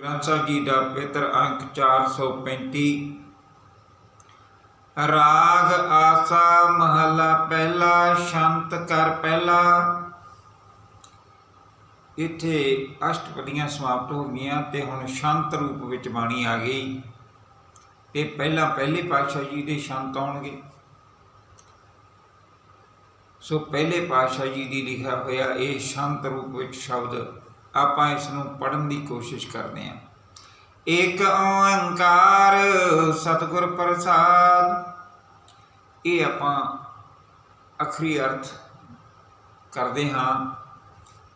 ਗ੍ਰੰਥ ਸਾਹਿਬ ਜੀ ਦਾ ਪੇਤਰ ਅੰਕ 435 ਰਾਗ ਆਸਾ ਮਹਲਾ ਪਹਿਲਾ, ਸ਼ੰਤ ਕਰ ਪਹਿਲਾ। ਇੱਥੇ ਅਸ਼ਟਪਦੀਆਂ ਸਮਾਪਤ ਹੋ ਗਈਆਂ ਤੇ ਹੁਣ ਸ਼ਾਂਤ ਰੂਪ ਵਿੱਚ ਬਾਣੀ ਆ ਗਈ। ਤੇ ਪਹਿਲਾਂ ਪਹਿਲੇ ਪਾਤਸ਼ਾਹ ਜੀ ਦੇ ਸ਼ਾਂਤ ਆਉਣਗੇ। ਸੋ ਪਹਿਲੇ ਪਾਤਸ਼ਾਹ ਜੀ ਦੀ ਲਿਖਿਆ ਹੋਇਆ ਇਹ ਸ਼ਾਂਤ ਰੂਪ ਵਿੱਚ ਸ਼ਬਦ ਆਪਾਂ ਇਸ ਨੂੰ ਪੜਨ ਦੀ ਕੋਸ਼ਿਸ਼ ਕਰਦੇ ਹਾਂ। ਏਕ ਓੰਕਾਰ ਸਤਿਗੁਰ ਪ੍ਰਸਾਦ। ਇਹ ਆਪਾਂ ਅਖਰੀ ਅਰਥ ਕਰਦੇ ਹਾਂ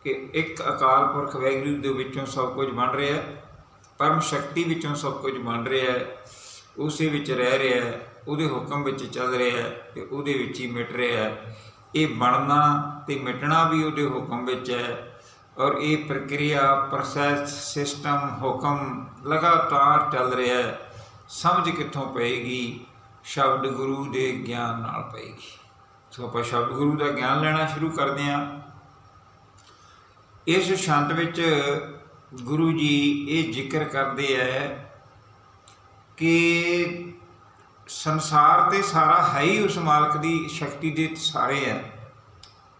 ਕਿ ਇੱਕ ਅਕਾਲ ਪੁਰਖ ਵੈਗਰੂ ਦੇ ਵਿੱਚੋਂ ਸਭ ਕੁਝ ਬਣ ਰਿਹਾ ਹੈ, ਪਰਮ ਸ਼ਕਤੀ ਵਿੱਚੋਂ ਸਭ ਕੁਝ ਬਣ ਰਿਹਾ ਹੈ, ਉਸੇ ਵਿੱਚ ਰਹਿ ਰਿਹਾ ਹੈ, ਉਹਦੇ ਹੁਕਮ ਵਿੱਚ ਚੱਲ ਰਿਹਾ ਹੈ ਤੇ ਉਹਦੇ ਵਿੱਚ ਹੀ ਮਿਟ ਰਿਹਾ ਹੈ। ਇਹ ਬਣਨਾ ਤੇ ਮਿਟਣਾ ਵੀ ਉਹਦੇ ਹੁਕਮ ਵਿੱਚ ਹੈ ਔਰ ਇਹ ਪ੍ਰਕਿਰਿਆ ਪ੍ਰੋਸੈਸ ਸਿਸਟਮ ਹੁਕਮ ਲਗਾਤਾਰ ਚੱਲ ਰਿਹਾ ਹੈ। ਸਮਝ ਕਿੱਥੋਂ ਪਏਗੀ? ਸ਼ਬਦ ਗੁਰੂ ਦੇ ਗਿਆਨ ਨਾਲ ਪਏਗੀ। ਸੋ ਆਪਾਂ ਸ਼ਬਦ ਗੁਰੂ ਦਾ ਗਿਆਨ ਲੈਣਾ ਸ਼ੁਰੂ ਕਰਦੇ ਹਾਂ। ਇਸ ਛੰਦ ਵਿੱਚ ਗੁਰੂ ਜੀ ਇਹ ਜ਼ਿਕਰ ਕਰਦੇ ਹੈ ਕਿ ਸੰਸਾਰ ਤੇ ਸਾਰਾ ਹੈ ਹੀ ਉਸ ਮਾਲਕ ਦੀ ਸ਼ਕਤੀ ਦੇ ਸਾਰੇ ਹੈ।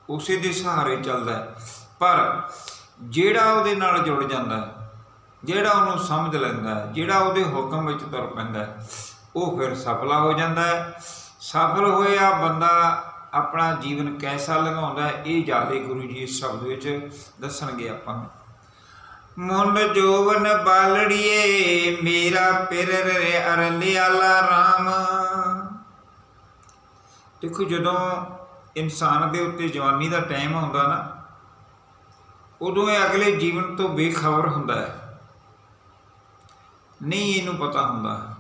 ਉਸੇ ਦੇ ਸਹਾਰੇ ਚੱਲਦਾ ਹੈ। ਪਰ ਜਿਹੜਾ ਉਹਦੇ ਨਾਲ ਜੁੜ ਜਾਂਦਾ, ਜਿਹੜਾ ਉਹਨੂੰ ਸਮਝ ਲੈਂਦਾ, ਜਿਹੜਾ ਉਹਦੇ ਹੁਕਮ ਵਿੱਚ ਤੁਰ ਪੈਂਦਾ, ਉਹ ਫਿਰ ਸਫਲਾ ਹੋ ਜਾਂਦਾ ਹੈ। ਸਫਲ ਹੋਇਆ ਬੰਦਾ ਆਪਣਾ ਜੀਵਨ ਕੈਸਾ ਲੰਘਾਉਂਦਾ ਇਹ ਜ਼ਿਆਦਾ ਗੁਰੂ ਜੀ ਇਸ ਸ਼ਬਦ ਵਿੱਚ ਦੱਸਣਗੇ ਆਪਾਂ ਨੂੰ। ਮੁੰਡ ਜੋਵਨ ਬਾਲੜੀਏ, ਮੇਰਾ ਪਿਰ ਰੇ ਅਰਲਿਆਲਾ RAM ਦੇਖੋ ਜਦੋਂ ਇਨਸਾਨ ਦੇ ਉੱਤੇ ਜਵਾਨੀ ਦਾ ਟਾਈਮ ਆਉਂਦਾ ਨਾ ਉਦੋਂ ਇਹ ਅਗਲੇ ਜੀਵਨ ਤੋਂ ਬੇਖਬਰ ਹੁੰਦਾ ਹੈ। ਨਹੀਂ ਇਹਨੂੰ ਪਤਾ ਹੁੰਦਾ।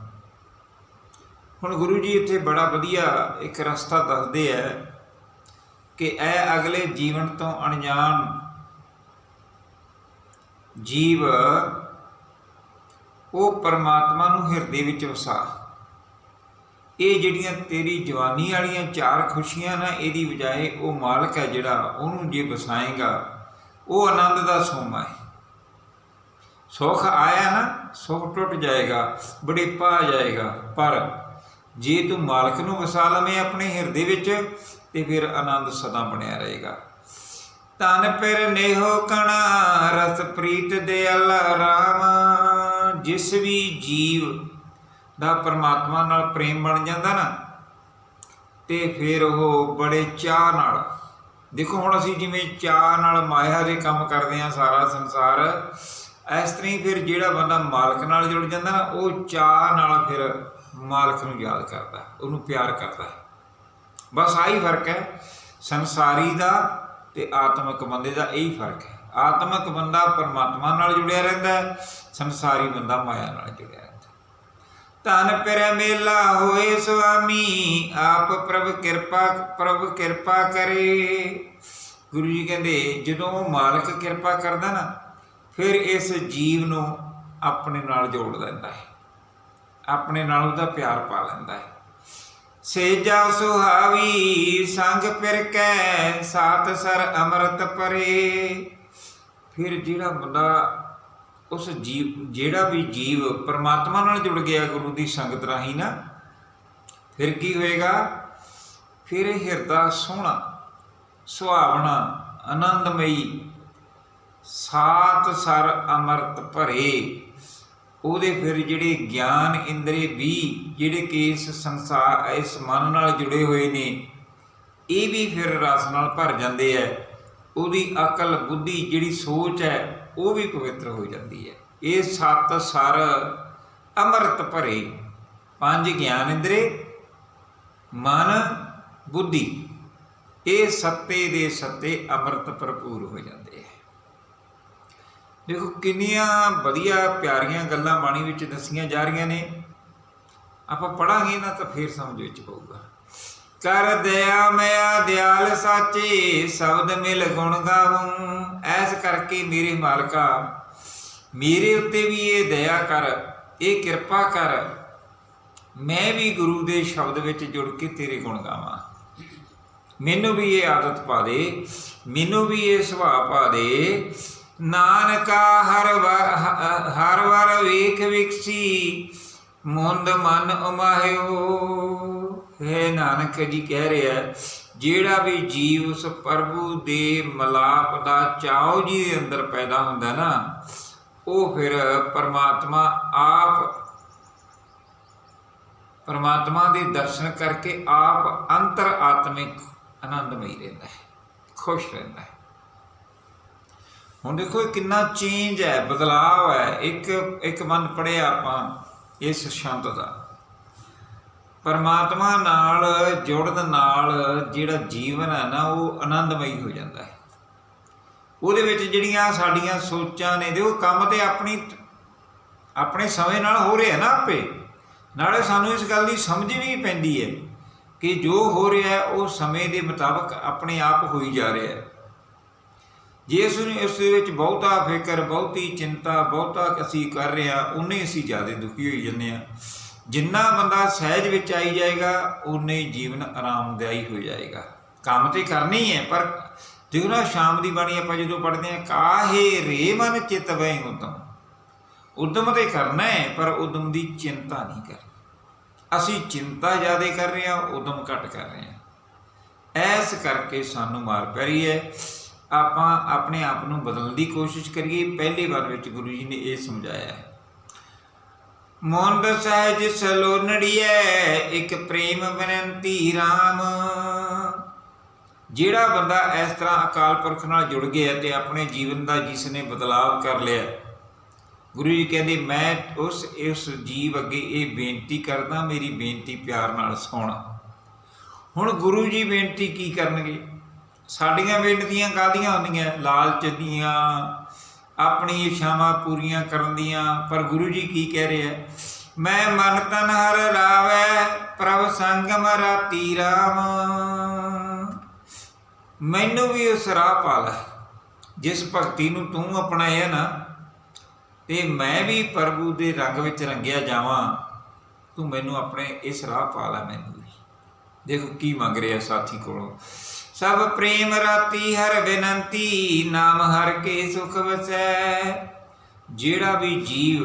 ਹੁਣ ਗੁਰੂ ਜੀ ਇੱਥੇ ਬੜਾ ਵਧੀਆ ਇੱਕ ਰਸਤਾ ਦੱਸਦੇ ਆ ਕਿ ਇਹ ਅਗਲੇ ਜੀਵਨ ਤੋਂ ਅਣਜਾਣ ਜੀਵ ਉਹ ਪਰਮਾਤਮਾ ਨੂੰ ਹਿਰਦੇ ਵਿੱਚ ਵਸਾ। ਇਹ ਜਿਹੜੀਆਂ ਤੇਰੀ ਜਵਾਨੀ ਵਾਲੀਆਂ ਚਾਰ ਖੁਸ਼ੀਆਂ ਨਾ, ਇਹਦੀ ਬਜਾਏ ਉਹ ਮਾਲਕ ਹੈ ਜਿਹੜਾ ਉਹਨੂੰ ਜੇ ਵਸਾਏਗਾ ਉਹ ਆਨੰਦ ਦਾ ਸੋਮਾ ਹੈ ਸੁੱਖ ਆਇਆ ਨਾ, ਸੁੱਖ ਟੁੱਟ ਜਾਏਗਾ ਬੜੇ ਪਾ ਜਾਏਗਾ। ਪਰ ਜੇ ਤੂੰ ਮਾਲਕ ਨੂੰ ਵਸਾ ਲਵੇਂ ਆਪਣੇ ਹਿਰਦੇ ਵਿੱਚ, ਤੇ ਫਿਰ ਆਨੰਦ ਸਦਾ ਬਣਿਆ ਰਹੇਗਾ। ਤਨ ਪਿਰ ਨੇਹੋ ਕਣਾ, ਰਸ ਪ੍ਰੀਤ ਦੇ ਅੱਲਾ ਰਾਮ। ਜਿਸ ਵੀ ਜੀਵ ਦਾ ਪਰਮਾਤਮਾ ਨਾਲ ਪ੍ਰੇਮ ਬਣ ਜਾਂਦਾ ਨਾ, ਤੇ ਫਿਰ ਉਹ ਬੜੇ ਚਾਹ ਨਾਲ ਦੇਖੋ ਹੁਣ ਅਸੀਂ ਜਿਵੇਂ ਚਾਹ ਨਾਲ ਮਾਇਆ ਦੇ ਕੰਮ ਕਰਦੇ ਆ ਸਾਰਾ ਸੰਸਾਰ, ਇਸ ਤਰ੍ਹਾਂ ਹੀ ਫਿਰ ਜਿਹੜਾ ਬੰਦਾ ਮਾਲਕ ਨਾਲ ਜੁੜ ਜਾਂਦਾ ਨਾ, ਉਹ ਚਾਹ ਨਾਲ ਫਿਰ ਮਾਲਕ ਨੂੰ ਯਾਦ ਕਰਦਾ, ਉਹਨੂੰ ਪਿਆਰ ਕਰਦਾ। ਬਸ ਆਹੀ ਫ਼ਰਕ ਹੈ, ਸੰਸਾਰੀ ਦਾ ਤੇ ਆਤਮਿਕ ਬੰਦੇ ਦਾ ਇਹੀ ਫ਼ਰਕ ਹੈ। ਆਤਮਿਕ ਬੰਦਾ ਪਰਮਾਤਮਾ ਨਾਲ ਜੁੜਿਆ ਰਹਿੰਦਾ ਸੰਸਾਰੀ ਬੰਦਾ ਮਾਇਆ ਨਾਲ ਜੁੜਿਆ ਰਹਿੰਦਾ ਪਿਰ ਮੇਲਾ ਹੋਏ ਸੁਆਮੀ, ਆਪ ਪ੍ਰਭ ਕਿਰਪਾ ਪ੍ਰਭ ਕਿਰਪਾ ਕਰੇ। ਗੁਰੂ ਜੀ ਕਹਿੰਦੇ, ਜਦੋਂ ਮਾਲਕ ਕਿਰਪਾ ਕਰਦਾ ਨਾ, ਫਿਰ ਇਸ ਜੀਵ ਨੂੰ ਆਪਣੇ ਨਾਲ ਜੋੜ ਲੈਂਦਾ ਹੈ। ਆਪਣੇ ਨਾਲ ਉਹਦਾ ਪਿਆਰ ਪਾ ਲੈਂਦਾ ਹੈ। ਸੇਜਾ ਸੁਹਾਵੀ, ਸੰਗ ਪਿਰ ਕੈ, ਸਾਤ ਸਰ ਅੰਮ੍ਰਿਤ ਪਰੇ। ਫਿਰ ਜਿਹੜਾ ਬੰਦਾ ਉਸ ਜੀਵ, ਜਿਹੜਾ ਵੀ ਜੀਵ ਪਰਮਾਤਮਾ ਨਾਲ ਜੁੜ ਗਿਆ ਗੁਰੂ ਦੀ ਸੰਗਤ ਰਾਹੀਂ ਨਾ, ਫਿਰ ਕੀ ਹੋਏਗਾ? ਫਿਰ ਇਹ ਹਿਰਦਾ ਸੋਹਣਾ, ਸੁਹਾਵਣਾ, ਆਨੰਦਮਈ, ਸਾਤ ਸਰ ਅੰਮ੍ਰਿਤ ਭਰੇ। ਉਹਦੇ ਫਿਰ ਜਿਹੜੇ ਗਿਆਨ ਇੰਦਰੀ ਵੀ, ਜਿਹੜੇ ਕਿ ਇਸ ਸੰਸਾਰ, ਇਸ ਮਨ ਨਾਲ ਜੁੜੇ ਹੋਏ ਨੇ, ਇਹ ਵੀ ਫਿਰ ਰਸ ਨਾਲ ਭਰ ਜਾਂਦੇ ਐ ਉਹਦੀ ਅਕਲ, ਬੁੱਧੀ ਜਿਹੜੀ ਸੋਚ ਹੈ ਉਹ ਵੀ ਪਵਿੱਤਰ ਹੋ ਜਾਂਦੀ ਹੈ। ਇਹ ਸੱਤ ਸਰ ਅੰਮ੍ਰਿਤ ਭਰੇ। ਪੰਜ ਗਿਆਨ ਇੰਦਰੇ, ਮਨ, ਬੁੱਧੀ। ਇਹ ਸੱਤੇ ਦੇ ਸੱਤੇ ਅੰਮ੍ਰਿਤ ਭਰਪੂਰ ਹੋ ਜਾਂਦੇ ਹੈ। ਦੇਖੋ, ਕਿੰਨੀਆਂ ਵਧੀਆ, ਪਿਆਰੀਆਂ ਗੱਲਾਂ ਬਾਣੀ ਵਿੱਚ ਦੱਸੀਆਂ ਜਾ ਰਹੀਆਂ ਨੇ। ਆਪਾਂ ਪੜਾਂਗੇ ਨਾ ਤਾਂ ਫੇਰ ਸਮਝ ਵਿੱਚ ਪਊਗਾ। ਕਰ ਦਇਆ ਮਿਆ ਦਿਆਲ ਸਾਚੇ, ਸ਼ਬਦ ਮਿਲ ਗੁਣ ਗਾਵੂੰ ਐਸ ਕਰਕੇ ਮੇਰੇ ਮਾਲਕਾ, ਮੇਰੇ ਉੱਤੇ ਵੀ ਇਹ ਦਇਆ ਕਰ, ਇਹ ਕਿਰਪਾ ਕਰ। ਮੈਂ ਵੀ ਗੁਰੂ ਦੇ ਸ਼ਬਦ ਵਿੱਚ ਜੁੜ ਕੇ ਤੇਰੇ ਗੁਣ ਗਾਵਾਂ। ਮੈਨੂੰ ਵੀ ਇਹ ਆਦਤ ਪਾ ਦੇ, ਮੈਨੂੰ ਵੀ ਇਹ ਸੁਭਾਅ ਪਾ ਦੇ। ਨਾਨਕਾ ਹਰ ਵਾਰ ਹਰ ਵਾਰ ਵੇਖ ਵਿਕਸੀ ਮੁੰਦ ਮਨ ਉਮਾਹਿਓ। ਹੈ ਨਾਨਕ ਜੀ ਕਹਿ ਰਿਹਾ, ਜਿਹੜਾ ਵੀ ਜੀਵ ਉਸ ਪ੍ਰਭੂ ਦੇ ਮਲਾਪ ਦਾ ਚਾਉ ਜੀ ਦੇ ਅੰਦਰ ਪੈਦਾ ਹੁੰਦਾ ਨਾ, ਉਹ ਫਿਰ ਪਰਮਾਤਮਾ ਆਪ, ਪਰਮਾਤਮਾ ਦੇ ਦਰਸ਼ਨ ਕਰਕੇ ਆਪ ਅੰਤਰ ਆਤਮਿਕ ਆਨੰਦਮਈ ਰਹਿੰਦਾ ਹੈ, ਖੁਸ਼ ਰਹਿੰਦਾ ਹੈ। ਹੁਣ ਦੇਖੋ ਇਹ ਕਿੰਨਾ ਚੇਂਜ ਹੈ ਬਦਲਾਅ ਹੈ, ਇੱਕ ਇੱਕ ਮਨ ਪੜਿਆ ਆਪਾਂ ਇਸ ਸ਼ੰਤ ਦਾ। ਪਰਮਾਤਮਾ ਨਾਲ, ਜੁੜਨ ਨਾਲ ਜਿਹੜਾ ਜੀਵਨ ਹੈ ਨਾ, ਉਹ ਆਨੰਦਮਈ ਹੋ ਜਾਂਦਾ ਹੈ। ਉਹਦੇ ਵਿੱਚ ਜਿਹੜੀਆਂ ਸਾਡੀਆਂ ਸੋਚਾਂ ਨੇ ਦੇਖੋ ਕੰਮ ਤੇ ਆਪਣੀ, ਆਪਣੇ ਸਮੇਂ ਨਾਲ ਹੋ ਰਿਹਾ ਨਾ ਆਪੇ। ਨਾਲੇ ਸਾਨੂੰ ਇਸ ਗੱਲ ਦੀ ਸਮਝ ਵੀ ਪੈਂਦੀ ਹੈ ਕਿ ਜੋ ਹੋ ਰਿਹਾ ਹੈ, ਉਹ ਸਮੇਂ ਦੇ ਮੁਤਾਬਕ ਆਪਣੇ ਆਪ ਹੋਈ ਜਾ ਰਿਹਾ ਹੈ। ਜੇ ਇਸ ਨੂੰ, ਇਸ ਦੇ ਵਿੱਚ ਬਹੁਤਾ ਫਿਕਰ, ਬਹੁਤੀ ਚਿੰਤਾ, ਬਹੁਤਾ ਅਸੀਂ ਕਰ ਰਹੇ ਹਾਂ, ਉਨੇ ਅਸੀਂ ਜ਼ਿਆਦਾ ਦੁਖੀ ਹੋਈ ਜੰਨੇ ਆ ਜਿੰਨਾ ਬੰਦਾ ਸਹਿਜ ਵਿੱਚ ਆਈ ਜਾਏਗਾ ਉਨੇ ਜੀਵਨ ਆਰਾਮਦਾਈ ਹੋ ਜਾਏਗਾ। ਕੰਮ ਤੇ ਕਰਨੀ ਹੈ, ਪਰ ਦੇਖੋ ਨਾ ਸ਼ਾਮ ਦੀ ਬਾਣੀ ਆਪਾਂ ਜਦੋਂ ਪੜ੍ਹਦੇ ਹਾਂ, ਕਾਹੇ ਰੇ ਮਨ ਚਿਤ ਵੈ ਉਦਮ। ਉਦਮ ਤੇ ਕਰਨਾ ਹੈ, ਪਰ ਉਦਮ ਦੀ ਚਿੰਤਾ ਨਹੀਂ ਕਰਨੀ। ਅਸੀਂ ਚਿੰਤਾ ਜ਼ਿਆਦਾ ਕਰ ਰਹੇ ਹਾਂ, ਉਦਮ ਘੱਟ ਕਰ ਰਹੇ ਹਾਂ। ਐਸ ਕਰਕੇ ਸਾਨੂੰ ਮਾਰ ਪੈ ਰਹੀ ਹੈ। ਆਪਾਂ ਆਪਣੇ ਆਪ ਨੂੰ ਬਦਲਣ ਦੀ ਕੋਸ਼ਿਸ਼ ਕਰੀਏ। ਪਹਿਲੀ ਵਾਰ ਵਿੱਚ ਗੁਰੂ ਜੀ ਨੇ ਇਹ ਸਮਝਾਇਆ ਹੈ। ਮਨ ਸਹਿਜ ਸਲੋਨੜੀਐ ਇੱਕ ਪ੍ਰੇਮ ਬਨੰਤੀ RAM ਜਿਹੜਾ ਬੰਦਾ ਇਸ ਤਰ੍ਹਾਂ ਅਕਾਲ ਪੁਰਖ ਨਾਲ ਜੁੜ ਗਿਆ ਤੇ ਆਪਣੇ ਜੀਵਨ ਦਾ ਜਿਸ ਨੇ ਬਦਲਾਵ ਕਰ ਲਿਆ, ਗੁਰੂ ਜੀ ਕਹਿੰਦੇ, ਮੈਂ ਉਸ, ਇਸ ਜੀਵ ਅੱਗੇ ਇਹ ਬੇਨਤੀ ਕਰਦਾ, ਮੇਰੀ ਬੇਨਤੀ ਪਿਆਰ ਨਾਲ ਸੁਣ। ਹੁਣ ਗੁਰੂ ਜੀ ਬੇਨਤੀ ਕੀ ਕਰਨਗੇ? ਸਾਡੀਆਂ ਬੇਨਤੀਆਂ ਕਾਹਦੀਆਂ ਹੁੰਦੀਆਂ? ਲਾਲਚ ਦੀਆਂ ਆਪਣੀ ਇੱਛਾਵਾਂ ਪੂਰੀਆਂ ਕਰਨ ਦੀਆਂ। ਪਰ ਗੁਰੂ ਜੀ ਕੀ ਕਹਿ ਰਹੇ ਆ? ਮੈਂ ਮਨ ਤਨ ਹਰ ਰਾਵੈ ਪ੍ਰਭ ਸੰਗਮ ਰਾਤੀ ਰਾਮ। ਮੈਨੂੰ ਵੀ ਉਸ ਰਾਹ ਪਾ ਲੈ ਜਿਸ ਭਗਤੀ ਨੂੰ ਤੂੰ ਅਪਣਾਇਆ ਨਾ, ਤੇ ਮੈਂ ਵੀ ਪ੍ਰਭੂ ਦੇ ਰੰਗ ਵਿੱਚ ਰੰਗਿਆ ਜਾਵਾਂ। ਤੂੰ ਮੈਨੂੰ ਆਪਣੇ ਇਸ ਰਾਹ ਪਾ ਲੈ ਮੈਨੂੰ ਵੀ। ਦੇਖੋ ਕੀ ਮੰਗ ਰਿਹਾ ਸਾਥੀ ਕੋਲੋਂ। ਸਭ ਪ੍ਰੇਮ ਰਾਤੀ ਹਰ ਬੇਨੰਤੀ, ਨਾਮ ਹਰ ਕੇ ਸੁਖ ਵਸੈ। ਜਿਹੜਾ ਵੀ ਜੀਵ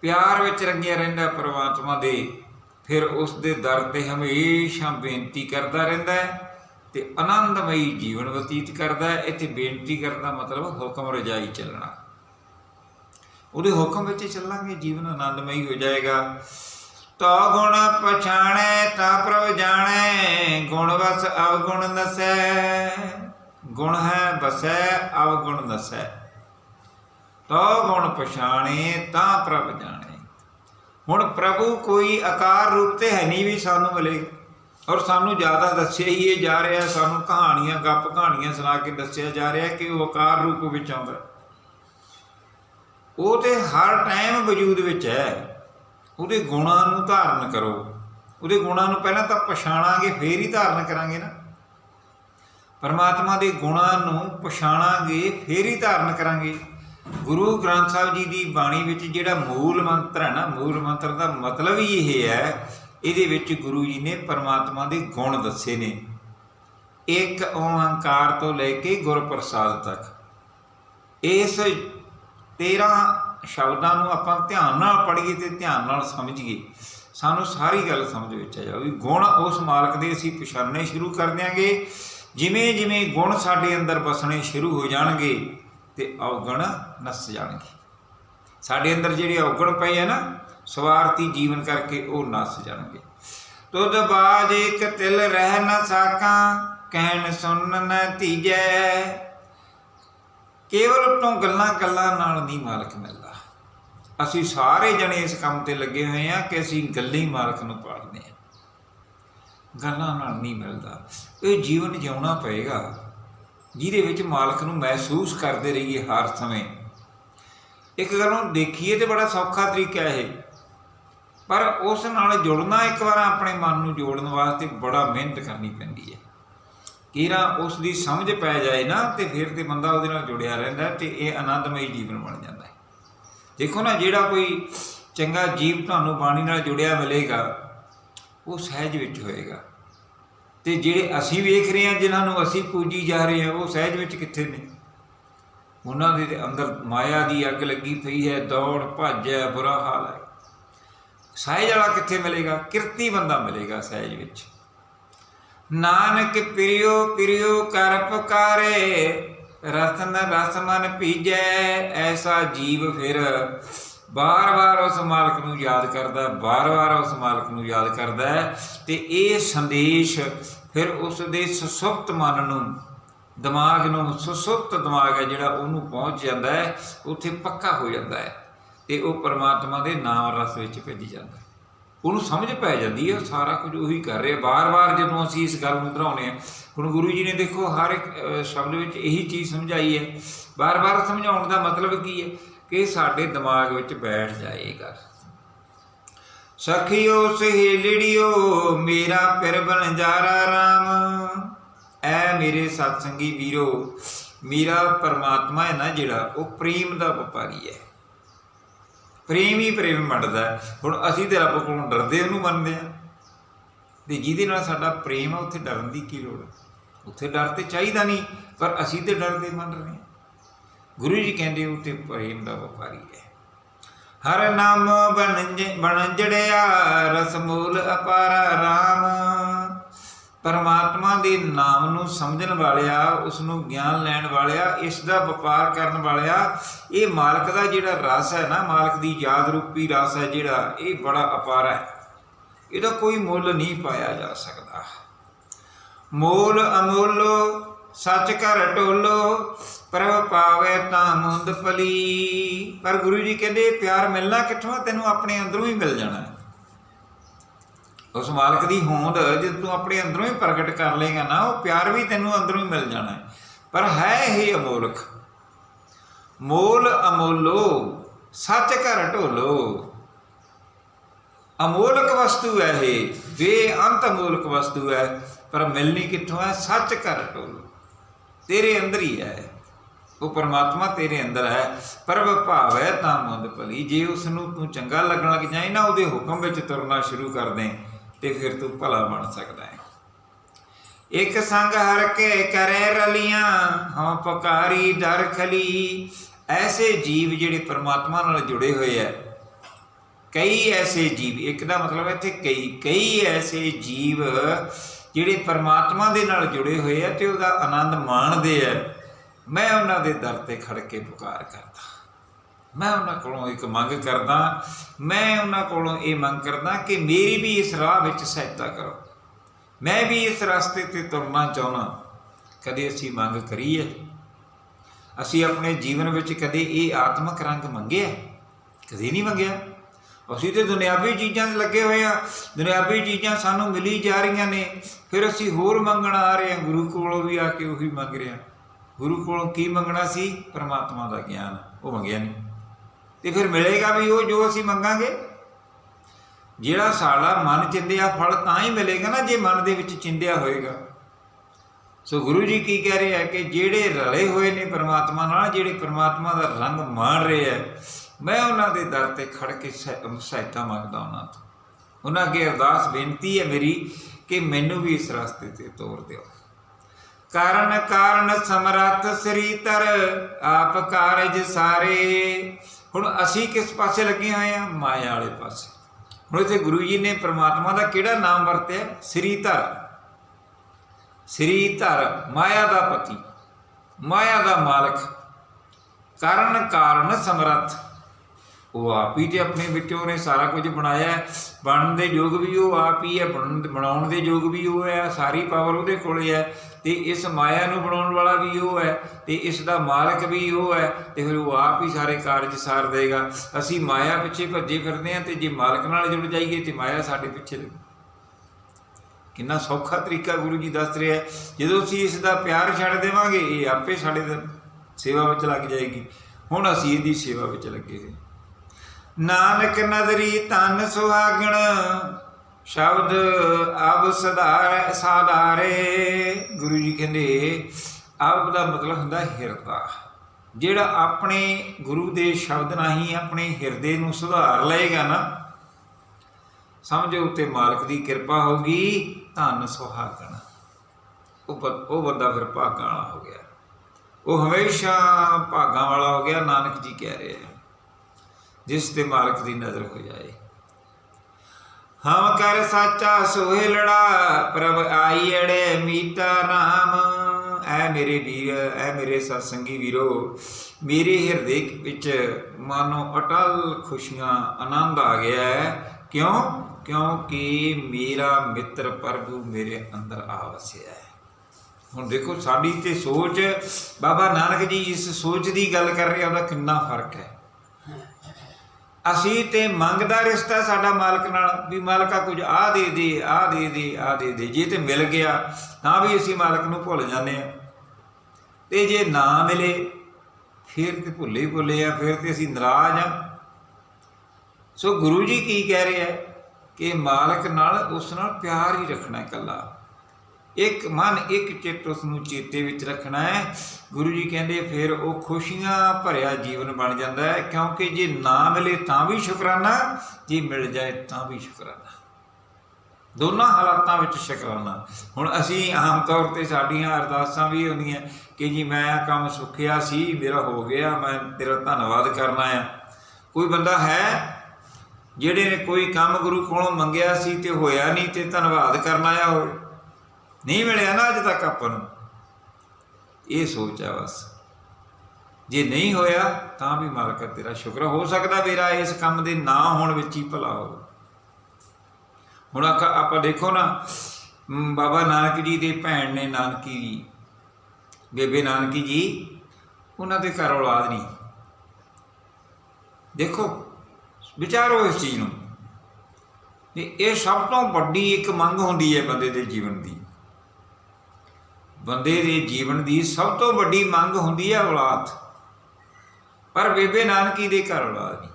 ਪਿਆਰ ਵਿੱਚ ਰੰਗਿਆ ਰਹਿੰਦਾ ਪਰਮਾਤਮਾ ਦੇ, ਫਿਰ ਉਸ ਦੇ ਦਰ ਤੇ ਹਮੇਸ਼ਾ ਬੇਨਤੀ ਕਰਦਾ ਰਹਿੰਦਾ ਹੈ ਤੇ ਆਨੰਦਮਈ ਜੀਵਨ ਬਤੀਤ ਕਰਦਾ ਹੈ। ਇੱਥੇ ਬੇਨਤੀ ਕਰਨ ਦਾ ਮਤਲਬ ਹੁਕਮ ਰਜਾਈ ਚੱਲਣਾ। ਉਹਦੇ ਹੁਕਮ ਵਿੱਚ ਚੱਲਾਂਗੇ, ਜੀਵਨ ਆਨੰਦਮਈ ਹੋ ਜਾਏਗਾ। ਤਾ ਗੁਣ ਪਛਾਣੈ, ਤਾ ਪ੍ਰਭ ਜਾਣੈ, ਗੁਣ ਵਸ ਅਵਗੁਣ ਨਸੈ। ਗੁਣ ਹੈ ਬਸੈ ਅਵਗੁਣ ਨਸੈ। ਤਾ ਗੁਣ ਪਛਾਣੇ, ਤਾ ਪ੍ਰਭ ਜਾਣੇ। ਹੁਣ ਪ੍ਰਭੂ ਕੋਈ ਆਕਾਰ ਰੂਪ ਤੇ ਹੈ ਨਹੀਂ ਵੀ ਸਾਨੂੰ ਮਿਲੇ। ਔਰ ਸਾਨੂੰ ਜ਼ਿਆਦਾ ਦੱਸਿਆ ਹੀ ਇਹ ਜਾ ਰਿਹਾ, ਸਾਨੂੰ ਕਹਾਣੀਆਂ, ਗੱਪ ਕਹਾਣੀਆਂ ਸੁਣਾ ਕੇ ਦੱਸਿਆ ਜਾ ਰਿਹਾ ਕਿ ਉਹ ਆਕਾਰ ਰੂਪ ਵਿੱਚ ਆਉਂਦਾ। ਉਹ ਤੇ ਹਰ ਟਾਈਮ ਵਜੂਦ ਵਿੱਚ ਹੈ। ਉਹਦੇ ਗੁਣਾਂ ਨੂੰ ਧਾਰਨ ਕਰੋ। ਉਹਦੇ ਗੁਣਾਂ ਨੂੰ ਪਹਿਲਾਂ ਤਾਂ ਪਛਾਣਾਂਗੇ, ਫੇਰ ਹੀ ਧਾਰਨ ਕਰਾਂਗੇ ਨਾ। ਪਰਮਾਤਮਾ ਦੇ ਗੁਣਾਂ ਨੂੰ ਪਛਾਣਾਂਗੇ, ਫੇਰ ਹੀ ਧਾਰਨ ਕਰਾਂਗੇ। ਗੁਰੂ ਗ੍ਰੰਥ ਸਾਹਿਬ ਜੀ ਦੀ ਬਾਣੀ ਵਿੱਚ ਜਿਹੜਾ ਮੂਲ ਮੰਤਰ ਹੈ ਨਾ, ਮੂਲ ਮੰਤਰ ਦਾ ਮਤਲਬ ਹੀ ਇਹ ਹੈ, ਇਹਦੇ ਵਿੱਚ ਗੁਰੂ ਜੀ ਨੇ ਪਰਮਾਤਮਾ ਦੇ ਗੁਣ ਦੱਸੇ ਨੇ। ਇੱਕ ਓੰਕਾਰ ਤੋਂ ਲੈ ਕੇ ਗੁਰਪ੍ਰਸਾਦ ਤੱਕ। ਇਸ 13 ਸ਼ਬਦਾਂ ਨੂੰ ਆਪਾਂ ਧਿਆਨ ਨਾਲ ਪੜ੍ਹੀਏ ਤੇ ਧਿਆਨ ਨਾਲ ਸਮਝੀਏ, ਸਾਨੂੰ ਸਾਰੀ ਗੱਲ ਸਮਝ ਵਿੱਚ ਆ ਜਾਊਗੀ। ਗੁਣ ਉਸ ਮਾਲਕ ਦੇ ਅਸੀਂ ਪਛਾਣਨੇ ਸ਼ੁਰੂ ਕਰ ਦਿਆਂਗੇ। ਜਿਵੇਂ ਜਿਵੇਂ ਗੁਣ ਸਾਡੇ ਅੰਦਰ ਵਸਣੇ ਸ਼ੁਰੂ ਹੋ ਜਾਣਗੇ ਤੇ ਔਗਣ ਨਸ ਜਾਣਗੇ। ਸਾਡੇ ਅੰਦਰ ਜਿਹੜੇ ਔਗਣ ਪਏ ਆ ਨਾ, ਸਵਾਰਥੀ ਜੀਵਨ ਕਰਕੇ ਉਹ ਨਸ ਜਾਣਗੇ। ਤੁਧ ਬਾਜ ਇੱਕ ਤਿਲ ਰਹਿ ਨ ਸਾਕਾਂ, ਕਹਿਣ ਸੁਣਨ ਨ ਧੀਜੈ ਕੇਵਲ ਤੋਂ ਗੱਲਾਂ ਗੱਲਾਂ ਨਾਲ ਨਹੀਂ ਮਾਲਕ ਮਿਲਦਾ। ਅਸੀਂ ਸਾਰੇ ਜਣੇ ਇਸ ਕੰਮ ਤੇ ਲੱਗੇ ਹੋਏ ਆ ਕਿ ਅਸੀਂ ਗੱਲੀ ਮਾਲਕ ਨੂੰ ਪਾਲਦੇ ਆ ਗੱਲਾਂ ਨਾਲ ਨਹੀਂ ਮਿਲਦਾ। ਇਹ ਜੀਵਨ ਜਿਉਣਾ ਪਏਗਾ, ਜਿਹਦੇ ਵਿੱਚ ਮਾਲਕ ਨੂੰ ਮਹਿਸੂਸ ਕਰਦੇ ਰਹੀਏ ਹਰ ਸਮੇਂ। ਇੱਕ ਗੱਲ ਗੱਲੋਂ ਦੇਖੀਏ ਤੇ ਬੜਾ ਸੌਖਾ ਤਰੀਕਾ ਇਹ। ਪਰ ਉਸ ਨਾਲ ਜੁੜਨਾ ਇੱਕ ਵਾਰ ਆਪਣੇ ਮਨ ਨੂੰ ਜੋੜਨ ਵਾਸਤੇ ਬੜਾ ਮਿਹਨਤ ਕਰਨੀ ਪੈਂਦੀ ਹੈ। ਕੀਰਾ ਉਸ ਦੀ ਸਮਝ ਪੈ ਜਾਏ ਨਾ ਤੇ ਫਿਰ ਤੇ ਬੰਦਾ ਉਹਦੇ ਨਾਲ ਜੁੜਿਆ ਰਹਿੰਦਾ ਤੇ ਇਹ ਆਨੰਦਮਈ ਜੀਵਨ ਬਣ ਜਾਂਦਾ ਹੈ। ਦੇਖੋ ਨਾ, ਜਿਹੜਾ ਕੋਈ ਚੰਗਾ ਜੀਵ ਤੁਹਾਨੂੰ ਬਾਣੀ ਨਾਲ ਜੁੜਿਆ ਮਿਲੇਗਾ, ਉਹ ਸਹਿਜ ਵਿੱਚ ਹੋਏਗਾ। ਤੇ ਜਿਹੜੇ ਅਸੀਂ ਵੇਖ ਰਹੇ ਹਾਂ, ਜਿਨ੍ਹਾਂ ਨੂੰ ਅਸੀਂ ਪੂਜੀ ਜਾ ਰਹੇ ਹਾਂ, ਉਹ ਸਹਿਜ ਵਿੱਚ ਕਿੱਥੇ ਨੇ? ਉਹਨਾਂ ਦੇ ਅੰਦਰ ਮਾਇਆ ਦੀ ਅੱਗ ਲੱਗੀ ਪਈ ਹੈ, ਦੌੜ, ਭੱਜ ਹੈ, ਬੁਰਾ ਹਾਲ ਹੈ। ਸਹਿਜ ਵਾਲਾ ਕਿੱਥੇ ਮਿਲੇਗਾ? ਕਿਰਤੀ ਬੰਦਾ ਮਿਲੇਗਾ ਸਹਿਜ ਵਿੱਚ। ਨਾਨਕ ਪ੍ਰਿਯੋ ਪ੍ਰਿਯੋ ਕਰ ਪੁਕਾਰੇ ਰਤਨ ਰਸ ਮਨ ਪੀਜੈ, ਐਸਾ ਜੀਵ ਫਿਰ। ਬਾਰ-ਬਾਰ ਉਸ ਮਾਲਕ ਨੂੰ ਯਾਦ ਕਰਦਾ ਬਾਰ-ਬਾਰ ਉਸ ਮਾਲਕ ਨੂੰ ਯਾਦ ਕਰਦਾ ਹੈ। ਤੇ ਇਹ ਸੰਦੇਸ਼ ਫਿਰ ਉਸ ਦੇ ਸੁਸੁਪਤ ਮਨ ਨੂੰ, ਦਿਮਾਗ ਨੂੰ, ਸੁਸੁਪਤ ਦਿਮਾਗ ਹੈ ਜਿਹੜਾ ਉਹਨੂੰ ਪਹੁੰਚ ਜਾਂਦਾ ਹੈ, ਉੱਥੇ ਪੱਕਾ ਹੋ ਜਾਂਦਾ ਹੈ। ਤੇ ਉਹ ਪਰਮਾਤਮਾ ਦੇ ਨਾਮ ਰਸ ਵਿੱਚ ਭਿੱਜ ਜਾਂਦਾ ਉਹਨੂੰ ਸਮਝ ਪੈ ਜਾਂਦੀ ਹੈ ਉਹ ਸਾਰਾ ਕੁਝ ਉਹੀ ਕਰ ਰਿਹਾ। ਬਾਰ-ਬਾਰ ਜਦੋਂ ਅਸੀਂ ਇਸ ਗੱਲ ਨੂੰ ਦੁਹਰਾਉਂਦੇ ਹਾਂ, ਹੁਣ ਗੁਰੂ ਜੀ ਨੇ ਦੇਖੋ ਹਰ ਇੱਕ ਸ਼ਬਦ ਵਿੱਚ ਇਹੀ ਚੀਜ਼ ਸਮਝਾਈ ਹੈ। ਬਾਰ-ਬਾਰ ਸਮਝਾਉਣ ਦਾ ਮਤਲਬ ਕੀ ਹੈ? ਕਿ ਸਾਡੇ ਦਿਮਾਗ ਵਿੱਚ ਬੈਠ ਜਾਏਗਾ ਸਖਿਓ, ਸਹੇਲੜਿਓ, ਮੇਰਾ ਪਿਰ ਬਨਜਾਰਾ RAM ਐ ਮੇਰੇ ਸਤਸੰਗੀ ਵੀਰੋ, ਮੇਰਾ ਪਰਮਾਤਮਾ ਹੈ ਨਾ ਜਿਹੜਾ, ਉਹ ਪ੍ਰੇਮ ਦਾ ਵਪਾਰੀ ਹੈ। ਪ੍ਰੇਮ ਹੀ ਪ੍ਰੇਮ ਮੰਡਦਾ ਹੁਣ ਅਸੀਂ ਤੇ ਰੱਬ ਕੋਲੋਂ ਡਰਦੇ ਉਹਨੂੰ ਮੰਨਦੇ ਆ ਤੇ ਜਿਹਦੇ ਨਾਲ ਸਾਡਾ ਪ੍ਰੇਮ ਆ, ਉੱਥੇ ਡਰਨ ਦੀ ਕੀ ਲੋੜ ਉੱਥੇ ਡਰ ਤੇ ਚਾਹੀਦਾ ਨਹੀਂ, ਪਰ ਅਸੀਂ ਤੇ ਡਰਦੇ ਮੰਨ ਰਹੇ ਹਾਂ। ਗੁਰੂ ਜੀ ਕਹਿੰਦੇ, ਉੱਥੇ ਪ੍ਰੇਮ ਦਾ ਵਪਾਰੀ ਹੈ। ਹਰ ਨਾਮ ਬਣਜ ਬਣਜੜਿਆ ਰਸਮੂਲ ਅਪਾਰਾ RAM ਪਰਮਾਤਮਾ ਦੇ ਨਾਮ ਨੂੰ ਸਮਝਣ ਵਾਲਿਆ ਉਸ ਨੂੰ ਗਿਆਨ ਲੈਣ ਵਾਲਿਆ, ਇਸ ਦਾ ਵਪਾਰ ਕਰਨ ਵਾਲਿਆ, ਇਹ ਮਾਲਕ ਦਾ ਜਿਹੜਾ ਰਸ ਹੈ ਨਾ, ਮਾਲਕ ਦੀ ਯਾਦ ਰੂਪੀ ਰਸ ਹੈ ਜਿਹੜਾ, ਇਹ ਬੜਾ ਅਪਾਰ ਹੈ। ਇਹਦਾ ਕੋਈ ਮੁੱਲ ਨਹੀਂ ਪਾਇਆ ਜਾ ਸਕਦਾ। ਮੋਲ ਅਮੋਲੋ, ਸੱਚ ਘਰ ਟੋਲੋ ਪ੍ਰਭ ਪਾਵੇ ਤਾਂ ਮੁੰਦ ਪਲੀ। ਪਰ ਗੁਰੂ ਜੀ ਕਹਿੰਦੇ, ਪਿਆਰ ਮਿਲਣਾ ਕਿੱਥੋਂ ਤੈਨੂੰ ਆਪਣੇ ਅੰਦਰੋਂ ਹੀ ਮਿਲ ਜਾਣਾ ਉਸ ਮਾਲਕ ਦੀ ਹੋਂਦ ਜੇ ਤੂੰ ਆਪਣੇ ਅੰਦਰੋਂ ਹੀ ਪ੍ਰਗਟ ਕਰ ਲੇਗਾ ਨਾ, ਉਹ ਪਿਆਰ ਵੀ ਤੈਨੂੰ ਅੰਦਰੋਂ ਹੀ ਮਿਲ ਜਾਣਾ ਪਰ ਹੈ ਇਹ ਅਮੋਲਕ। ਮੋਲ ਅਮੋਲੋ ਸੱਚ ਘਰ ਢੋਲੋ। ਅਮੋਲਕ ਵਸਤੂ ਹੈ ਇਹ ਬੇਅੰਤ ਅਮੋਲਕ ਵਸਤੂ ਹੈ, ਪਰ ਮਿਲਣੀ ਕਿੱਥੋਂ ਹੈ? ਸੱਚ ਘਰ ਢੋਲੋ। ਤੇਰੇ ਅੰਦਰ ਹੀ ਹੈ। ਉਹ ਪਰਮਾਤਮਾ ਤੇਰੇ ਅੰਦਰ ਹੈ। ਪਰਬ ਭਾਵ ਹੈ ਤਾਂ ਮੁੰਦ ਭਲੀ ਜੇ ਉਸ ਨੂੰ ਤੂੰ ਚੰਗਾ ਲੱਗਣ ਲੱਗ ਜਾਏ ਨਾ ਉਹਦੇ ਹੁਕਮ ਵਿੱਚ ਤੁਰਨਾ ਸ਼ੁਰੂ ਕਰ ਦੇ ਤੇ ਫਿਰ ਤੂੰ ਭਲਾ ਬਣ ਸਕਦਾ ਹੈ। ਇੱਕ ਸੰਗ ਹਰ ਕੇ ਕਰੇ ਰਲੀਆਂ ਹਾਂ ਪਕਾਰੀ ਦਰ ਖਲੀ। ਐਸੇ ਜੀਵ ਜਿਹੜੇ ਪਰਮਾਤਮਾ ਨਾਲ ਜੁੜੇ ਹੋਏ ਐ ਕਈ ਐਸੇ ਜੀਵ, ਇੱਕ ਦਾ ਮਤਲਬ ਇੱਥੇ ਕਈ ਕਈ ਐਸੇ ਜੀਵ ਜਿਹੜੇ ਪਰਮਾਤਮਾ ਦੇ ਨਾਲ ਜੁੜੇ ਹੋਏ ਆ ਤੇ ਉਹਦਾ ਆਨੰਦ ਮਾਣਦੇ ਆ। ਮੈਂ ਉਹਨਾਂ ਦੇ ਦਰ ਤੇ ਖੜ ਕੇ ਪੁਕਾਰ ਕਰਦਾ। ਮੈਂ ਉਹਨਾਂ ਕੋਲੋਂ ਇੱਕ ਮੰਗ ਕਰਦਾ, ਮੈਂ ਉਹਨਾਂ ਕੋਲੋਂ ਇਹ ਮੰਗ ਕਰਦਾ ਕਿ ਮੇਰੀ ਵੀ ਇਸ ਰਾਹ ਵਿੱਚ ਸਹਾਇਤਾ ਕਰੋ। ਮੈਂ ਵੀ ਇਸ ਰਸਤੇ ਤੇ ਤੁਰਨਾ ਚਾਹੁੰਦਾ। ਕਦੇ ਅਸੀਂ ਮੰਗ ਕਰੀਏ? ਅਸੀਂ ਆਪਣੇ ਜੀਵਨ ਵਿੱਚ ਕਦੇ ਇਹ ਆਤਮਿਕ ਰੰਗ ਮੰਗਿਆ? ਕਦੇ ਨਹੀਂ ਮੰਗਿਆ। ਅਸੀਂ ਤੇ ਦੁਨਿਆਵੀ ਚੀਜ਼ਾਂ 'ਤੇ ਲੱਗੇ ਹੋਏ ਆ ਦੁਨਿਆਵੀ ਚੀਜ਼ਾਂ ਸਾਨੂੰ ਮਿਲੀ ਜਾ ਰਹੀਆਂ ਨੇ। ਫਿਰ ਅਸੀਂ ਹੋਰ ਮੰਗਣ ਆ ਰਹੇ ਹਾਂ। ਗੁਰੂ ਕੋਲੋਂ ਵੀ ਆ ਕੇ ਉਹੀ ਮੰਗ ਰਹੇ ਹਾਂ। ਗੁਰੂ ਕੋਲੋਂ ਕੀ ਮੰਗਣਾ ਸੀ? ਪਰਮਾਤਮਾ ਦਾ ਗਿਆਨ। ਉਹ ਮੰਗਿਆ ਨਹੀਂ। ਤੇ ਫਿਰ ਮਿਲੇਗਾ ਵੀ ਉਹ ਜੋ ਅਸੀਂ ਮੰਗਾਂਗੇ। ਜਿਹੜਾ ਸਾਡਾ ਮਨ ਚਿੰਦਿਆ ਫਲ ਤਾਂ ਹੀ ਮਿਲੇਗਾ ਨਾ ਜੇ ਮਨ ਦੇ ਵਿੱਚ ਚਿੰਦਿਆ ਹੋਏਗਾ। ਸੋ ਗੁਰੂ ਜੀ ਕੀ ਕਹਿ ਰਹੇ ਆ ਕਿ ਜਿਹੜੇ ਰਲੇ ਹੋਏ ਨੇ ਪਰਮਾਤਮਾ ਨਾਲ, ਜਿਹੜੇ ਪਰਮਾਤਮਾ ਦਾ ਰੰਗ ਮਾਣ ਰਹੇ ਆ, ਮੈਂ ਉਹਨਾਂ ਦੇ ਦਰ ਤੇ ਖੜ ਕੇ ਸਹਾਇ- ਸਹਾਇਤਾ ਮੰਗਦਾ ਉਹਨਾਂ ਤੋਂ। ਉਹਨਾਂ ਅੱਗੇ ਅਰਦਾਸ ਬੇਨਤੀ ਹੈ ਮੇਰੀ ਕਿ ਮੈਨੂੰ ਵੀ ਇਸ ਰਸਤੇ ਤੇ ਤੋਰ ਦਿਓ। ਕਾਰਨ ਕਾਰਨ ਸਮਰੱਥ ਸ੍ਰੀ ਤਰ, ਆਪ ਕਾਰਜ ਸਾਰੇ। ਹੁਣ ਅਸੀਂ ਕਿਸ ਪਾਸੇ ਲੱਗੇ ਹੋਏ ਆ? ਮਾਇਆ ਵਾਲੇ ਪਾਸੇ। ਹੁਣ ਇੱਥੇ ਗੁਰੂ ਜੀ ਨੇ ਪ੍ਰਮਾਤਮਾ ਦਾ ਕਿਹੜਾ ਨਾਮ ਵਰਤਿਆ? ਸ੍ਰੀ ਧਰ। ਸ੍ਰੀ ਧਰ, ਮਾਇਆ ਦਾ ਪਤੀ। ਮਾਇਆ ਦਾ ਮਾਲਕ। ਕਾਰਨ ਕਾਰਨ ਸਮਰੱਥ। ਉਹ ਆਪ ਹੀ ਤੇ ਆਪਣੇ ਵਿੱਚੋਂ ਨੇ ਸਾਰਾ ਕੁਝ ਬਣਾਇਆ ਬਣਨ ਦੇ ਯੋਗ ਵੀ ਉਹ ਆਪ ਹੀ ਹੈ, ਬਣਨ ਬਣਾਉਣ ਦੇ ਯੋਗ ਵੀ ਉਹ ਹੈ, ਸਾਰੀ ਪਾਵਰ ਉਹਦੇ ਕੋਲੇ ਹੈ ਤੇ ਇਸ ਮਾਇਆ ਨੂੰ ਬਣਾਉਣ ਵਾਲਾ ਵੀ ਉਹ ਹੈ ਤੇ ਇਸ ਦਾ ਮਾਲਕ ਵੀ ਉਹ ਹੈ ਤੇ ਫਿਰ ਉਹ ਆਪ ਹੀ ਸਾਰੇ ਕਾਰਜ ਸਾਰ ਦੇਗਾ। ਅਸੀਂ ਮਾਇਆ ਪਿੱਛੇ ਭੱਜੇ ਫਿਰਦੇ ਹਾਂ ਤੇ ਜੇ ਮਾਲਕ ਨਾਲ ਜੁੜ ਜਾਈਏ ਤੇ ਮਾਇਆ ਸਾਡੇ ਪਿੱਛੇ ਲੱਗੇ ਕਿੰਨਾ ਸੌਖਾ ਤਰੀਕਾ ਗੁਰੂ ਜੀ ਦੱਸ ਰਿਹਾ ਜਦੋਂ ਅਸੀਂ ਇਸ ਦਾ ਪਿਆਰ ਛੱਡ ਦੇਵਾਂਗੇ, ਇਹ ਆਪੇ ਸਾਡੇ ਸੇਵਾ ਵਿੱਚ ਲੱਗ ਜਾਏਗੀ। ਹੁਣ ਅਸੀਂ ਇਹਦੀ ਸੇਵਾ ਵਿੱਚ ਲੱਗੇ ਹੋਏ ਨਾਨਕ ਨਦਰੀ ਧਨ ਸੁਹਾਗਣ, ਸ਼ਬਦ ਅਬ ਸਦਾਰ ਸਾਧਾਰੇ। ਗੁਰੂ ਜੀ ਕਹਿੰਦੇ ਆਪ ਦਾ ਮਤਲਬ ਹੁੰਦਾ ਹਿਰਦਾ। ਜਿਹੜਾ ਆਪਣੇ ਗੁਰੂ ਦੇ ਸ਼ਬਦ ਰਾਹੀਂ ਆਪਣੇ ਹਿਰਦੇ ਨੂੰ ਸੁਧਾਰ ਲਏਗਾ ਨਾ, ਸਮਝੋ ਉੱਤੇ ਮਾਲਕ ਦੀ ਕਿਰਪਾ ਹੋਗੀ ਧੰਨ ਸੁਹਾਗਣ। ਉਹ ਬ- ਉਹ ਬੰਦਾ ਫਿਰ ਭਾਗਾਂ ਵਾਲਾ ਹੋ ਗਿਆ। ਉਹ ਹਮੇਸ਼ਾ ਭਾਗਾਂ ਵਾਲਾ ਹੋ ਗਿਆ, ਨਾਨਕ ਜੀ ਕਹਿ ਰਹੇ ਆ। ਜਿਸ ਤੇ ਮਾਲਕ ਦੀ ਨਜ਼ਰ ਹੋ ਜਾਏ। ਹਮ ਕਰ ਸਾਚਾ ਸੋਹਿ ਲੜਾ, ਪ੍ਰਭ ਆਈ ਅੜੇ ਮੀਤਾ ਰਾਮ। ਐ ਮੇਰੇ ਵੀਰ, ਐ ਮੇਰੇ ਸਤਸੰਗੀ ਵੀਰੋ, ਮੇਰੇ ਹਿਰਦੇ ਵਿੱਚ ਮਾਨੋ ਅਟਲ ਖੁਸ਼ੀਆਂ ਆਨੰਦ ਆ ਗਿਆ ਹੈ। ਕਿਉਂ? ਕਿਉਂਕਿ ਮੇਰਾ ਮਿੱਤਰ ਪ੍ਰਭੂ ਮੇਰੇ ਅੰਦਰ ਆ ਵਸਿਆ ਹੈ। ਹੁਣ ਦੇਖੋ, ਸਾਡੀ ਤੇ ਸੋਚ, ਬਾਬਾ ਨਾਨਕ ਜੀ ਇਸ ਸੋਚ ਦੀ ਗੱਲ ਕਰ ਰਿਹਾ ਉਹਦਾ ਕਿੰਨਾ ਫ਼ਰਕ ਹੈ। ਅਸੀਂ ਤੇ ਮੰਗਦਾ ਰਿਸ਼ਤਾ ਸਾਡਾ ਮਾਲਕ ਨਾਲ, ਵੀ ਮਾਲਕਾ ਕੁਝ ਆ ਦੇ ਦੇ, ਆ ਦੇ ਦੇ, ਆ ਦੇ ਦੇ। ਜੇ ਤੇ ਮਿਲ ਗਿਆ, ਤਾਂ ਵੀ ਅਸੀਂ ਮਾਲਕ ਨੂੰ ਭੁੱਲ ਜਾਂਦੇ ਆ ਤੇ ਜੇ ਨਾ ਮਿਲੇ, ਫਿਰ ਤੇ ਭੁੱਲੇ ਹੀ ਭੁੱਲੇ ਆ, ਫਿਰ ਤੇ ਅਸੀਂ ਨਾਰਾਜ਼ ਆ ਸੋ ਗੁਰੂ ਜੀ ਕੀ ਕਹਿ ਰਹੇ ਆ ਕਿ ਮਾਲਕ ਨਾਲ ਉਸ ਨਾਲ ਪਿਆਰ ਹੀ ਰੱਖਣਾ ਇਕੱਲਾ। ਇੱਕ ਮਨ ਇੱਕ ਚਿੱਤ ਉਸ ਨੂੰ ਚੇਤੇ ਵਿੱਚ ਰੱਖਣਾ ਹੈ। ਗੁਰੂ ਜੀ ਕਹਿੰਦੇ, ਫਿਰ ਉਹ ਖੁਸ਼ੀਆਂ ਭਰਿਆ ਜੀਵਨ ਬਣ ਜਾਂਦਾ ਹੈ, ਕਿਉਂਕਿ ਜੇ ਨਾ ਮਿਲੇ ਤਾਂ ਵੀ ਸ਼ੁਕਰਾਨਾ, ਜੇ ਮਿਲ ਜਾਏ ਤਾਂ ਵੀ ਸ਼ੁਕਰਾਨਾ। ਦੋਨਾਂ ਹਾਲਾਤਾਂ ਵਿੱਚ ਸ਼ੁਕਰਾਨਾ। ਹੁਣ ਅਸੀਂ ਆਮ ਤੌਰ ਤੇ ਸਾਡੀਆਂ ਅਰਦਾਸਾਂ ਵੀ ਹੁੰਦੀਆਂ ਕਿ ਜੀ, ਮੈਂ ਆਹ ਕੰਮ ਸੁੱਖਿਆ ਸੀ, ਮੇਰਾ ਹੋ ਗਿਆ, ਮੈਂ ਤੇਰਾ ਧੰਨਵਾਦ ਕਰਨਾ ਆ। ਕੋਈ ਬੰਦਾ ਹੈ ਜਿਹੜੇ ਨੇ ਕੋਈ ਕੰਮ ਗੁਰੂ ਕੋਲੋਂ ਮੰਗਿਆ ਸੀ ਤੇ ਹੋਇਆ ਨਹੀਂ ਤੇ ਧੰਨਵਾਦ ਕਰਨਾ ਆ ਹੋਵੇ ਨਹੀਂ ਮਿਲਿਆ ਨਾ ਅਜੇ ਤੱਕ ਆਪਾਂ ਨੂੰ। ਇਹ ਸੋਚ ਆ ਬਸ। ਜੇ ਨਹੀਂ ਹੋਇਆ ਤਾਂ ਵੀ ਮਾਲਕ ਤੇਰਾ ਸ਼ੁਕਰ ਹੋ ਸਕਦਾ ਮੇਰਾ ਇਸ ਕੰਮ ਦੇ ਨਾ ਹੋਣ ਵਿੱਚ ਹੀ ਭਲਾ ਹੋ ਹੁਣ ਆਪਾਂ ਦੇਖੋ ਨਾ ਬਾਬਾ ਨਾਨਕ ਜੀ ਦੇ ਭੈਣ ਨੇ ਨਾਨਕੀ ਜੀ, ਬੇਬੇ ਨਾਨਕੀ ਜੀ, ਉਹਨਾਂ ਦੇ ਘਰ ਔਲਾਦ ਨਹੀਂ। ਦੇਖੋ, ਵਿਚਾਰੋ ਇਸ ਚੀਜ਼ ਨੂੰ। ਵੀ ਇਹ ਸਭ ਤੋਂ ਵੱਡੀ ਇੱਕ ਮੰਗ ਹੁੰਦੀ ਹੈ ਬੰਦੇ ਦੇ ਜੀਵਨ ਦੀ। ਬੰਦੇ ਦੇ ਜੀਵਨ ਦੀ ਸਭ ਤੋਂ ਵੱਡੀ ਮੰਗ ਹੁੰਦੀ ਹੈ ਔਲਾਦ। ਪਰ ਬੇਬੇ ਨਾਨਕੀ ਦੇ ਘਰ ਔਲਾਦ ਨਹੀਂ।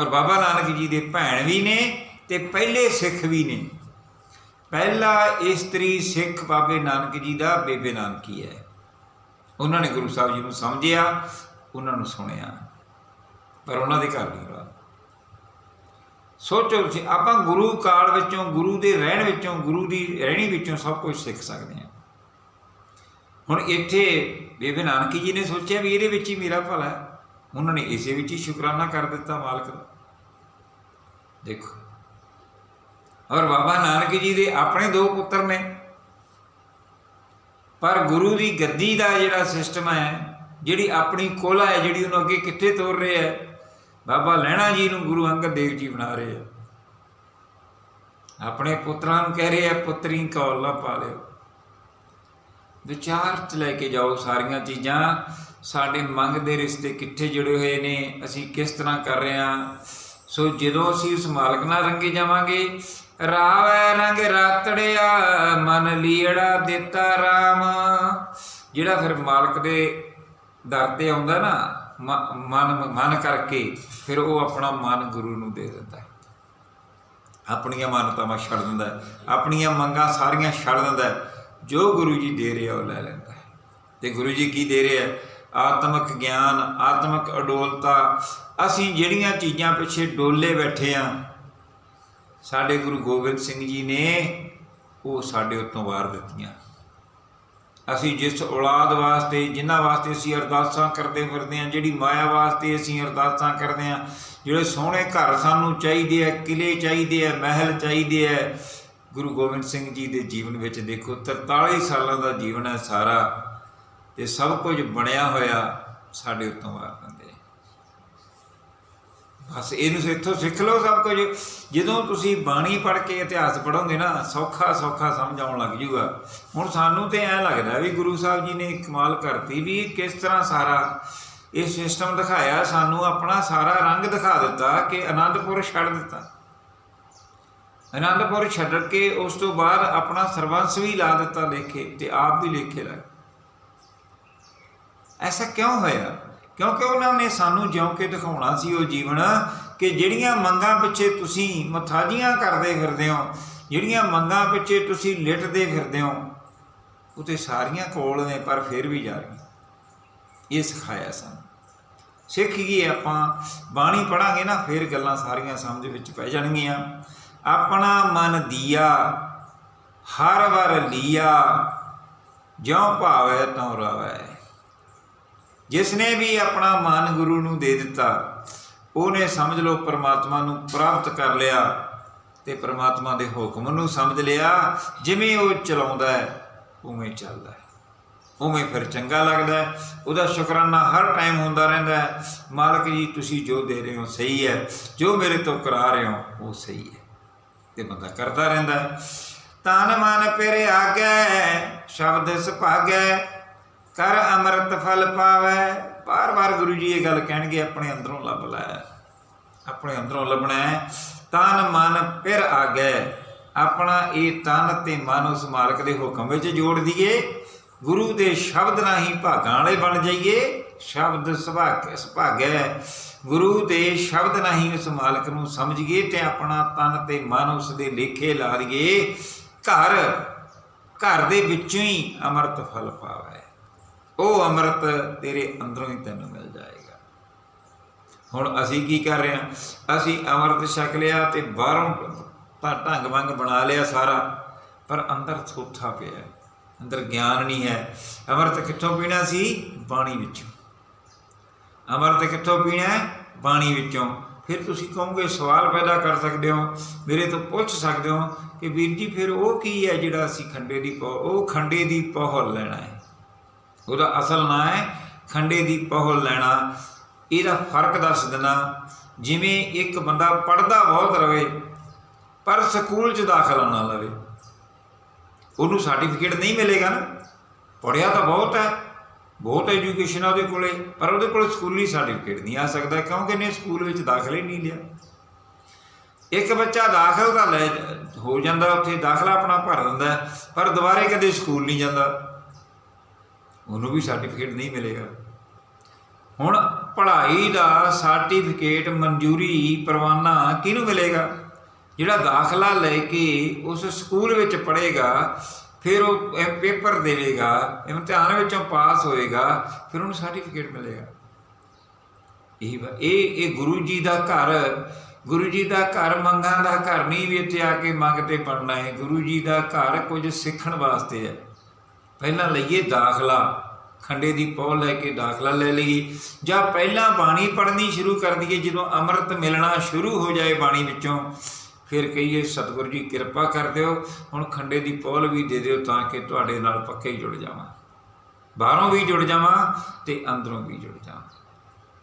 ਔਰ ਬਾਬਾ ਨਾਨਕ ਜੀ ਦੇ ਭੈਣ ਵੀ ਨੇ ਤੇ ਪਹਿਲੇ ਸਿੱਖ ਵੀ ਨੇ। ਪਹਿਲਾ ਇਸਤਰੀ ਸਿੱਖ ਬਾਬੇ ਨਾਨਕ ਜੀ ਦਾ ਬੇਬੇ ਨਾਨਕੀ ਹੈ। ਉਹਨਾਂ ਨੇ ਗੁਰੂ ਸਾਹਿਬ ਜੀ ਨੂੰ ਸਮਝਿਆ, ਉਹਨਾਂ ਨੂੰ ਸੁਣਿਆ। ਪਰ ਉਹਨਾਂ ਦੇ ਘਰ ਨਹੀਂ ਔਲਾਦ। ਸੋਚੋ ਤੁਸੀਂ, ਆਪਾਂ ਗੁਰੂ ਕਾਲ ਵਿੱਚੋਂ, ਗੁਰੂ ਦੇ ਰਹਿਣ ਵਿੱਚੋਂ, ਗੁਰੂ ਦੀ ਰਹਿਣੀ ਵਿੱਚੋਂ ਸਭ ਕੁਝ ਸਿੱਖ ਸਕਦੇ ਹਾਂ। ਹੁਣ ਇੱਥੇ ਬੇਬੇ ਨਾਨਕੀ ਜੀ ਨੇ ਸੋਚਿਆ ਵੀ ਇਹਦੇ ਵਿੱਚ ਹੀ ਮੇਰਾ ਭਲਾ ਹੈ। ਉਹਨਾਂ ਨੇ ਇਸੇ ਵਿੱਚ ਹੀ ਸ਼ੁਕਰਾਨਾ ਕਰ ਦਿੱਤਾ ਮਾਲਕ ਦਾ। ਦੇਖੋ। ਔਰ ਬਾਬਾ ਨਾਨਕ ਜੀ ਦੇ ਆਪਣੇ ਦੋ ਪੁੱਤਰ ਨੇ। ਪਰ ਗੁਰੂ ਦੀ ਗੱਦੀ ਦਾ ਜਿਹੜਾ ਸਿਸਟਮ ਹੈ, ਜਿਹੜੀ ਆਪਣੀ ਕੋਲਾ ਹੈ, ਜਿਹੜੀ ਉਹਨੂੰ ਅੱਗੇ ਕਿੱਥੇ ਤੋਰ ਰਿਹਾ ਹੈ, ਬਾਬਾ ਲੈਣਾ ਜੀ ਨੂੰ ਗੁਰੂ ਅੰਗਦ ਦੇਵ ਜੀ ਬਣਾ ਰਹੇ ਆ। ਆਪਣੇ ਪੁੱਤਰਾਂ ਨੂੰ ਕਹਿ ਰਹੇ ਆ, ਪੁੱਤਰੀ ਕੌਲਾ ਪਾ ਲਿਓ। ਵਿਚਾਰ ਚ ਲੈ ਕੇ ਜਾਓ ਸਾਰੀਆਂ ਚੀਜ਼ਾਂ। ਸਾਡੇ ਮੰਗ ਦੇ ਰਿਸ਼ਤੇ ਕਿੱਥੇ ਜੁੜੇ ਹੋਏ ਨੇ, ਅਸੀਂ ਕਿਸ ਤਰ੍ਹਾਂ ਕਰ ਰਹੇ ਹਾਂ। ਸੋ ਜਦੋਂ ਅਸੀਂ ਉਸ ਮਾਲਕ ਨਾਲ ਰੰਗੇ ਜਾਵਾਂਗੇ, ਰਾਵੈ ਰੰਗ ਰਾਤੜਿਆ, ਮਨ ਲੀੜਾ ਦਿੱਤਾ RAM ਜਿਹੜਾ ਫਿਰ ਮਾਲਕ ਦੇ ਦਰ ਤੇ ਆਉਂਦਾ ਨਾ, ਮ- ਮਨ ਮਨ ਕਰਕੇ, ਫਿਰ ਉਹ ਆਪਣਾ ਮਨ ਗੁਰੂ ਨੂੰ ਦੇ ਦਿੰਦਾ ਹੈ। ਆਪਣੀਆਂ ਮਾਨਤਾਵਾਂ ਛੱਡ ਦਿੰਦਾ ਹੈ। ਆਪਣੀਆਂ ਮੰਗਾਂ ਸਾਰੀਆਂ ਛੱਡ ਦਿੰਦਾ ਹੈ। ਜੋ ਗੁਰੂ ਜੀ ਦੇ ਰਿਹਾ ਉਹ ਲੈ ਲੈਂਦਾ ਹੈ। ਤੇ ਗੁਰੂ ਜੀ ਕੀ ਦੇ ਰਿਹਾ ਹੈ ਆਤਮਿਕ ਗਿਆਨ, ਆਤਮਿਕ ਅਡੋਲਤਾ। ਅਸੀਂ ਜਿਹੜੀਆਂ ਚੀਜ਼ਾਂ ਪਿੱਛੇ ਡੋਲੇ ਬੈਠੇ ਆ, ਸਾਡੇ ਗੁਰੂ ਗੋਬਿੰਦ ਸਿੰਘ ਜੀ ਨੇ ਉਹ ਸਾਡੇ ਉੱਤੋਂ ਵਾਰ ਦਿੱਤੀਆਂ। ਅਸੀਂ ਜਿਸ ਔਲਾਦ ਵਾਸਤੇ, ਜਿਨ੍ਹਾਂ ਵਾਸਤੇ ਅਸੀਂ ਅਰਦਾਸਾਂ ਕਰਦੇ ਫਿਰਦੇ ਹਾਂ ਜਿਹੜੀ ਮਾਇਆ ਵਾਸਤੇ ਅਸੀਂ ਅਰਦਾਸਾਂ ਕਰਦੇ ਹਾਂ ਜਿਹੜੇ ਸੋਹਣੇ ਘਰ ਸਾਨੂੰ ਚਾਹੀਦੇ ਆ ਕਿਲੇ ਚਾਹੀਦੇ ਆ, ਮਹਿਲ ਚਾਹੀਦੇ ਆ ਗੁਰੂ ਗੋਬਿੰਦ ਸਿੰਘ ਜੀ ਦੇ ਜੀਵਨ ਵਿੱਚ ਦੇਖੋ 43 ਸਾਲਾਂ ਦਾ ਜੀਵਨ ਹੈ ਸਾਰਾ ਤੇ ਸਭ ਕੁਝ ਬਣਿਆ ਹੋਇਆ ਸਾਡੇ ਉੱਤੋਂ ਆ। ਦਿੰਦੇ ਬਸ ਇਹਨੂੰ ਇੱਥੋਂ ਸਿੱਖ ਲਓ ਸਭ ਕੁਝ। ਜਦੋਂ ਤੁਸੀਂ ਬਾਣੀ ਪੜ੍ਹ ਕੇ ਇਤਿਹਾਸ ਪੜ੍ਹੋਗੇ ਨਾ, ਸੌਖਾ ਸੌਖਾ ਸਮਝ ਆਉਣ ਲੱਗ ਜੂਗਾ। ਹੁਣ ਸਾਨੂੰ ਤੇ ਐ ਲੱਗਦਾ ਵੀ ਗੁਰੂ ਸਾਹਿਬ ਜੀ ਨੇ ਕਮਾਲ ਕਰਤੀ ਵੀ ਕਿਸ ਤਰ੍ਹਾਂ ਸਾਰਾ ਇਹ ਸਿਸਟਮ ਦਿਖਾਇਆ, ਸਾਨੂੰ ਆਪਣਾ ਸਾਰਾ ਰੰਗ ਦਿਖਾ ਦਿੱਤਾ ਕਿ ਆਨੰਦਪੁਰ ਛੱਡ ਦਿੱਤਾ। ਅਨੰਦਪੁਰ ਛੱਡ ਕੇ ਉਸ ਤੋਂ ਬਾਅਦ ਆਪਣਾ ਸਰਬੰਸ ਵੀ ਲਾ ਦਿੱਤਾ ਲੇਖੇ ਤੇ ਆਪ ਵੀ ਲੇਖੇ ਲੱਗ ਐਸਾ ਕਿਉਂ ਹੋਇਆ? ਕਿਉਂਕਿ ਉਹਨਾਂ ਨੇ ਸਾਨੂੰ ਜਿਉਂ ਕੇ ਦਿਖਾਉਣਾ ਸੀ ਉਹ ਜੀਵਨ ਕਿ ਜਿਹੜੀਆਂ ਮੰਗਾਂ ਪਿੱਛੇ ਤੁਸੀਂ ਮਥਾਜੀਆਂ ਕਰਦੇ ਫਿਰਦੇ ਹੋ, ਜਿਹੜੀਆਂ ਮੰਗਾਂ ਪਿੱਛੇ ਤੁਸੀਂ ਲਿਟਦੇ ਫਿਰਦੇ ਹੋ, ਉਹ ਤੇ ਸਾਰੀਆਂ ਕੋਲ ਨੇ ਪਰ ਫਿਰ ਵੀ ਜਾ ਰਹੀਆਂ। ਇਹ ਸਿਖਾਇਆ ਸਾਨੂੰ। ਸਿੱਖ ਗਏ ਆਪਾਂ, ਬਾਣੀ ਪੜਾਂਗੇ ਨਾ, ਫਿਰ ਗੱਲਾਂ ਸਾਰੀਆਂ ਸਮਝ ਵਿੱਚ ਪੈ ਜਾਣਗੀਆਂ। ਆਪਣਾ ਮਨ ਦੀਆ, ਹਰ ਵਰ ਲੀਆ, ਜਿਉ ਭਾਵੈ ਤਉ ਰਵੈ। ਜਿਸ ਨੇ ਵੀ ਆਪਣਾ ਮਨ ਗੁਰੂ ਨੂੰ ਦੇ ਦਿੱਤਾ, ਉਹਨੇ ਸਮਝ ਲਓ ਪਰਮਾਤਮਾ ਨੂੰ ਪ੍ਰਾਪਤ ਕਰ ਲਿਆ ਤੇ ਪਰਮਾਤਮਾ ਦੇ ਹੁਕਮ ਨੂੰ ਸਮਝ ਲਿਆ। ਜਿਵੇਂ ਉਹ ਚਲਾਉਂਦਾ ਹੈ, ਉਵੇਂ ਚੱਲਦਾ ਹੈ। ਉਵੇਂ ਫਿਰ ਚੰਗਾ ਲੱਗਦਾ ਹੈ। ਉਹਦਾ ਸ਼ੁਕਰਾਨਾ ਹਰ ਟਾਈਮ ਹੁੰਦਾ ਰਹਿੰਦਾ ਹੈ। ਮਾਲਕ ਜੀ, ਤੁਸੀਂ ਜੋ ਦੇ ਰਹੇ ਹੋ ਸਹੀ ਹੈ। ਜੋ ਮੇਰੇ ਤੋਂ ਕਰਾ ਰਹੇ ਹੋ, ਉਹ ਸਹੀ ਹੈ। ਤੇ ਬੰਦਾ ਕਰਦਾ ਰਹਿੰਦਾ। ਤਨ ਮਨ ਪਿਰ ਆਗੈ ਸ਼ਬਦ ਸੁਭਾਗੈ ਕਰ ਅੰਮ੍ਰਿਤ ਫਲ ਪਾਵੈ। ਬਾਰ-ਬਾਰ ਗੁਰੂ ਜੀ ਇਹ ਗੱਲ ਕਹਿਣਗੇ, ਆਪਣੇ ਅੰਦਰੋਂ ਲੱਭ ਲੈ। ਆਪਣੇ ਅੰਦਰੋਂ ਲੱਭਣਾ ਹੈ। ਤਨ ਮਨ ਪਿਰ ਆਗੈ ਆਪਣਾ ਇਹ ਤਨ ਤੇ ਮਨ ਉਸ ਮਾਲਕ ਦੇ ਹੁਕਮ ਵਿੱਚ ਜੋੜ ਦਈਏ। ਗੁਰੂ ਦੇ ਸ਼ਬਦ ਰਾਹੀਂ ਭਾਗਾਂ ਵਾਲੇ ਬਣ ਜਾਈਏ। ਸ਼ਬਦ ਸੁਭਾਗ ਸੁਭਾਗੈ ਗੁਰੂ ਦੇ ਸ਼ਬਦ ਰਾਹੀਂ ਉਸ ਮਾਲਕ ਨੂੰ ਸਮਝੀਏ ਤੇ ਆਪਣਾ ਤਨ ਤੇ ਮਨ ਉਸ ਦੇ ਲੇਖੇ ਲਾ ਲਈਏ। ਘਰ ਘਰ ਦੇ ਵਿੱਚੋਂ ਹੀ ਅੰਮ੍ਰਿਤ ਫਲ ਪਾਵੇ। ਉਹ ਅੰਮ੍ਰਿਤ ਤੇਰੇ ਅੰਦਰੋਂ ਹੀ ਤੈਨੂੰ ਮਿਲ ਜਾਏਗਾ। ਹੁਣ ਅਸੀਂ ਕੀ ਕਰ ਰਹੇ ਹਾਂ? ਅਸੀਂ ਅੰਮ੍ਰਿਤ ਛਕ ਲਿਆ ਤੇ ਬਾਹਰੋਂ ਤਾਂ ਢੰਗ ਵੰਗ ਬਣਾ ਲਿਆ ਸਾਰਾ, ਪਰ ਅੰਦਰ ਥੋਥਾ ਪਿਆ। ਅੰਦਰ ਗਿਆਨ ਨਹੀਂ ਹੈ। ਅੰਮ੍ਰਿਤ ਕਿੱਥੋਂ ਪੀਣਾ ਸੀ? ਬਾਣੀ ਵਿੱਚੋਂ। ਅੰਮ੍ਰਿਤ ਕਿੱਥੋਂ ਪੀਣਾ ਹੈ? ਬਾਣੀ ਵਿੱਚੋਂ। ਫਿਰ ਤੁਸੀਂ ਕਹੋਗੇ, ਸਵਾਲ ਪੈਦਾ ਕਰ ਸਕਦੇ ਹੋ, ਮੇਰੇ ਤੋਂ ਪੁੱਛ ਸਕਦੇ ਹੋ ਕਿ ਵੀਰ ਜੀ, ਫਿਰ ਉਹ ਕੀ ਹੈ ਜਿਹੜਾ ਅਸੀਂ ਖੰਡੇ ਦੀ ਪੌ, ਉਹ ਖੰਡੇ ਦੀ ਪਹੁਲ ਲੈਣਾ ਹੈ? ਉਹਦਾ ਅਸਲ ਨਾਂ ਹੈ ਖੰਡੇ ਦੀ ਪਹੁਲ ਲੈਣਾ। ਇਹਦਾ ਫ਼ਰਕ ਦੱਸ ਦੇਣਾ ਜਿਵੇਂ ਇੱਕ ਬੰਦਾ ਪੜਦਾ ਬਹੁਤ ਰਵੇ, ਪਰ ਸਕੂਲ 'ਚ ਦਾਖਲਾ ਨਾ ਲਵੇ। ਉਹਨੂੰ ਸਰਟੀਫਿਕੇਟ ਨਹੀਂ ਮਿਲੇਗਾ ਨਾ। ਪੜਿਆ ਤਾਂ ਬਹੁਤ ਹੈ। ਬਹੁਤ ਐਜੂਕੇਸ਼ਨ ਆ ਉਹਦੇ ਕੋਲੇ, ਪਰ ਉਹਦੇ ਕੋਲ ਸਕੂਲੀ ਸਰਟੀਫਿਕੇਟ ਨਹੀਂ ਆ ਸਕਦਾ, ਕਿਉਂਕਿ ਇਹਨੇ ਸਕੂਲ ਵਿੱਚ ਦਾਖਲੇ ਨਹੀਂ ਲਿਆ। ਇੱਕ ਬੱਚਾ ਦਾਖਲ ਤਾਂ ਲੈ ਹੋ ਜਾਂਦਾ ਉੱਥੇ, ਦਾਖਲਾ ਆਪਣਾ ਭਰ ਦਿੰਦਾ, ਪਰ ਦੁਬਾਰੇ ਕਦੇ ਸਕੂਲ ਨਹੀਂ ਜਾਂਦਾ। ਉਹਨੂੰ ਵੀ ਸਰਟੀਫਿਕੇਟ ਨਹੀਂ ਮਿਲੇਗਾ। ਹੁਣ ਪੜ੍ਹਾਈ ਦਾ ਸਰਟੀਫਿਕੇਟ ਮਨਜ਼ੂਰੀ, ਪ੍ਰਵਾਨਾ ਕਿਹਨੂੰ ਮਿਲੇਗਾ? ਜਿਹੜਾ ਦਾਖਲਾ ਲੈ ਕੇ ਉਸ ਸਕੂਲ ਵਿੱਚ ਪੜ੍ਹੇਗਾ ਫਿਰ ਉਹ, ਇਹ ਪੇਪਰ ਦੇਵੇਗਾ ਇਮਤਿਹਾਨ ਵਿੱਚੋਂ ਪਾਸ ਹੋਏਗਾ, ਫਿਰ ਉਹਨੂੰ ਸਰਟੀਫਿਕੇਟ ਮਿਲੇਗਾ। ਇਹ ਇਹ ਇਹ ਗੁਰੂ ਜੀ ਦਾ ਘਰ, ਗੁਰੂ ਜੀ ਦਾ ਘਰ ਮੰਗਾਂ ਦਾ ਘਰ ਨਹੀਂ ਵੀ ਇੱਥੇ ਆ ਕੇ ਮੰਗ ਤੇ ਪੜਨਾ ਹੈ। ਗੁਰੂ ਜੀ ਦਾ ਘਰ ਕੁਝ ਸਿੱਖਣ ਵਾਸਤੇ ਹੈ। ਪਹਿਲਾਂ ਲਈਏ ਦਾਖਲਾ, ਖੰਡੇ ਦੀ ਪੌਲ ਲੈ ਕੇ ਦਾਖਲਾ ਲੈ ਲਈ ਜਾਂ ਪਹਿਲਾਂ ਬਾਣੀ ਪੜ੍ਹਨੀ ਸ਼ੁਰੂ ਕਰ ਦਈਏ, ਜਦੋਂ ਅੰਮ੍ਰਿਤ ਮਿਲਣਾ ਸ਼ੁਰੂ ਹੋ ਜਾਏ ਬਾਣੀ ਵਿੱਚੋਂ ਫਿਰ ਕਹੀਏ ਸਤਿਗੁਰੂ ਜੀ, ਕਿਰਪਾ ਕਰ ਦਿਓ, ਹੁਣ ਖੰਡੇ ਦੀ ਪੌਲ ਵੀ ਦੇ ਦਿਓ ਤਾਂ ਕਿ ਤੁਹਾਡੇ ਨਾਲ ਪੱਕੇ ਹੀ ਜੁੜ ਜਾਵਾਂ। ਬਾਹਰੋਂ ਵੀ ਜੁੜ ਜਾਵਾਂ ਤੇ ਅੰਦਰੋਂ ਵੀ ਜੁੜ ਜਾਵਾਂ।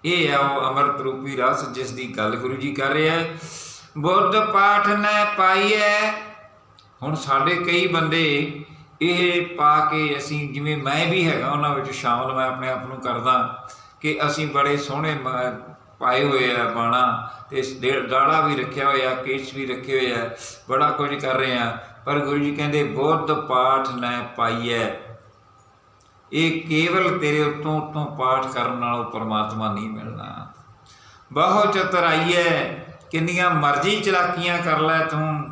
ਇਹ ਹੈ ਉਹ ਅੰਮ੍ਰਿਤ ਰੂਪੀ ਰਸ ਜਿਸ ਦੀ ਗੱਲ ਗੁਰੂ ਜੀ ਕਰ ਰਿਹਾ ਹੈ। ਬੁੱਧ ਪਾਠ ਨੈ ਪਾਈਐ। ਹੁਣ ਸਾਡੇ ਕਈ ਬੰਦੇ ਇਹ ਪਾ ਕੇ ਅਸੀਂ ਜਿਵੇਂ ਮੈਂ ਵੀ ਹੈਗਾ, ਉਹਨਾਂ ਵਿੱਚ ਸ਼ਾਮਲ ਮੈਂ ਆਪਣੇ ਆਪ ਨੂੰ ਕਰਦਾ ਕਿ ਅਸੀਂ ਬੜੇ ਸੋਹਣੇ ਮ- ਪਾਏ ਹੋਏ ਆ ਬਾਣਾ ਤੇ ਇਸ ਦਾੜਾ ਵੀ ਰੱਖਿਆ ਹੋਇਆ, ਕੇਸ ਵੀ ਰੱਖੇ ਹੋਏ ਆ, ਬੜਾ ਕੁਝ ਕਰ ਰਹੇ ਆ। ਪਰ ਗੁਰੂ ਜੀ ਕਹਿੰਦੇ, ਬੁੱਧ ਪਾਠ ਨੈ ਪਾਈਐ। ਇਹ ਕੇਵਲ ਤੇਰੇ ਉੱਤੋਂ ਉੱਤੋਂ ਪਾਠ ਕਰਨ ਨਾਲ ਪਰਮਾਤਮਾ ਨਹੀਂ ਮਿਲਣਾ। ਬਹੁ ਚਤਰਾਈਐ, ਕਿੰਨੀਆਂ ਮਰਜ਼ੀ ਚਲਾਕੀਆਂ ਕਰ ਲੈ ਤੂੰ।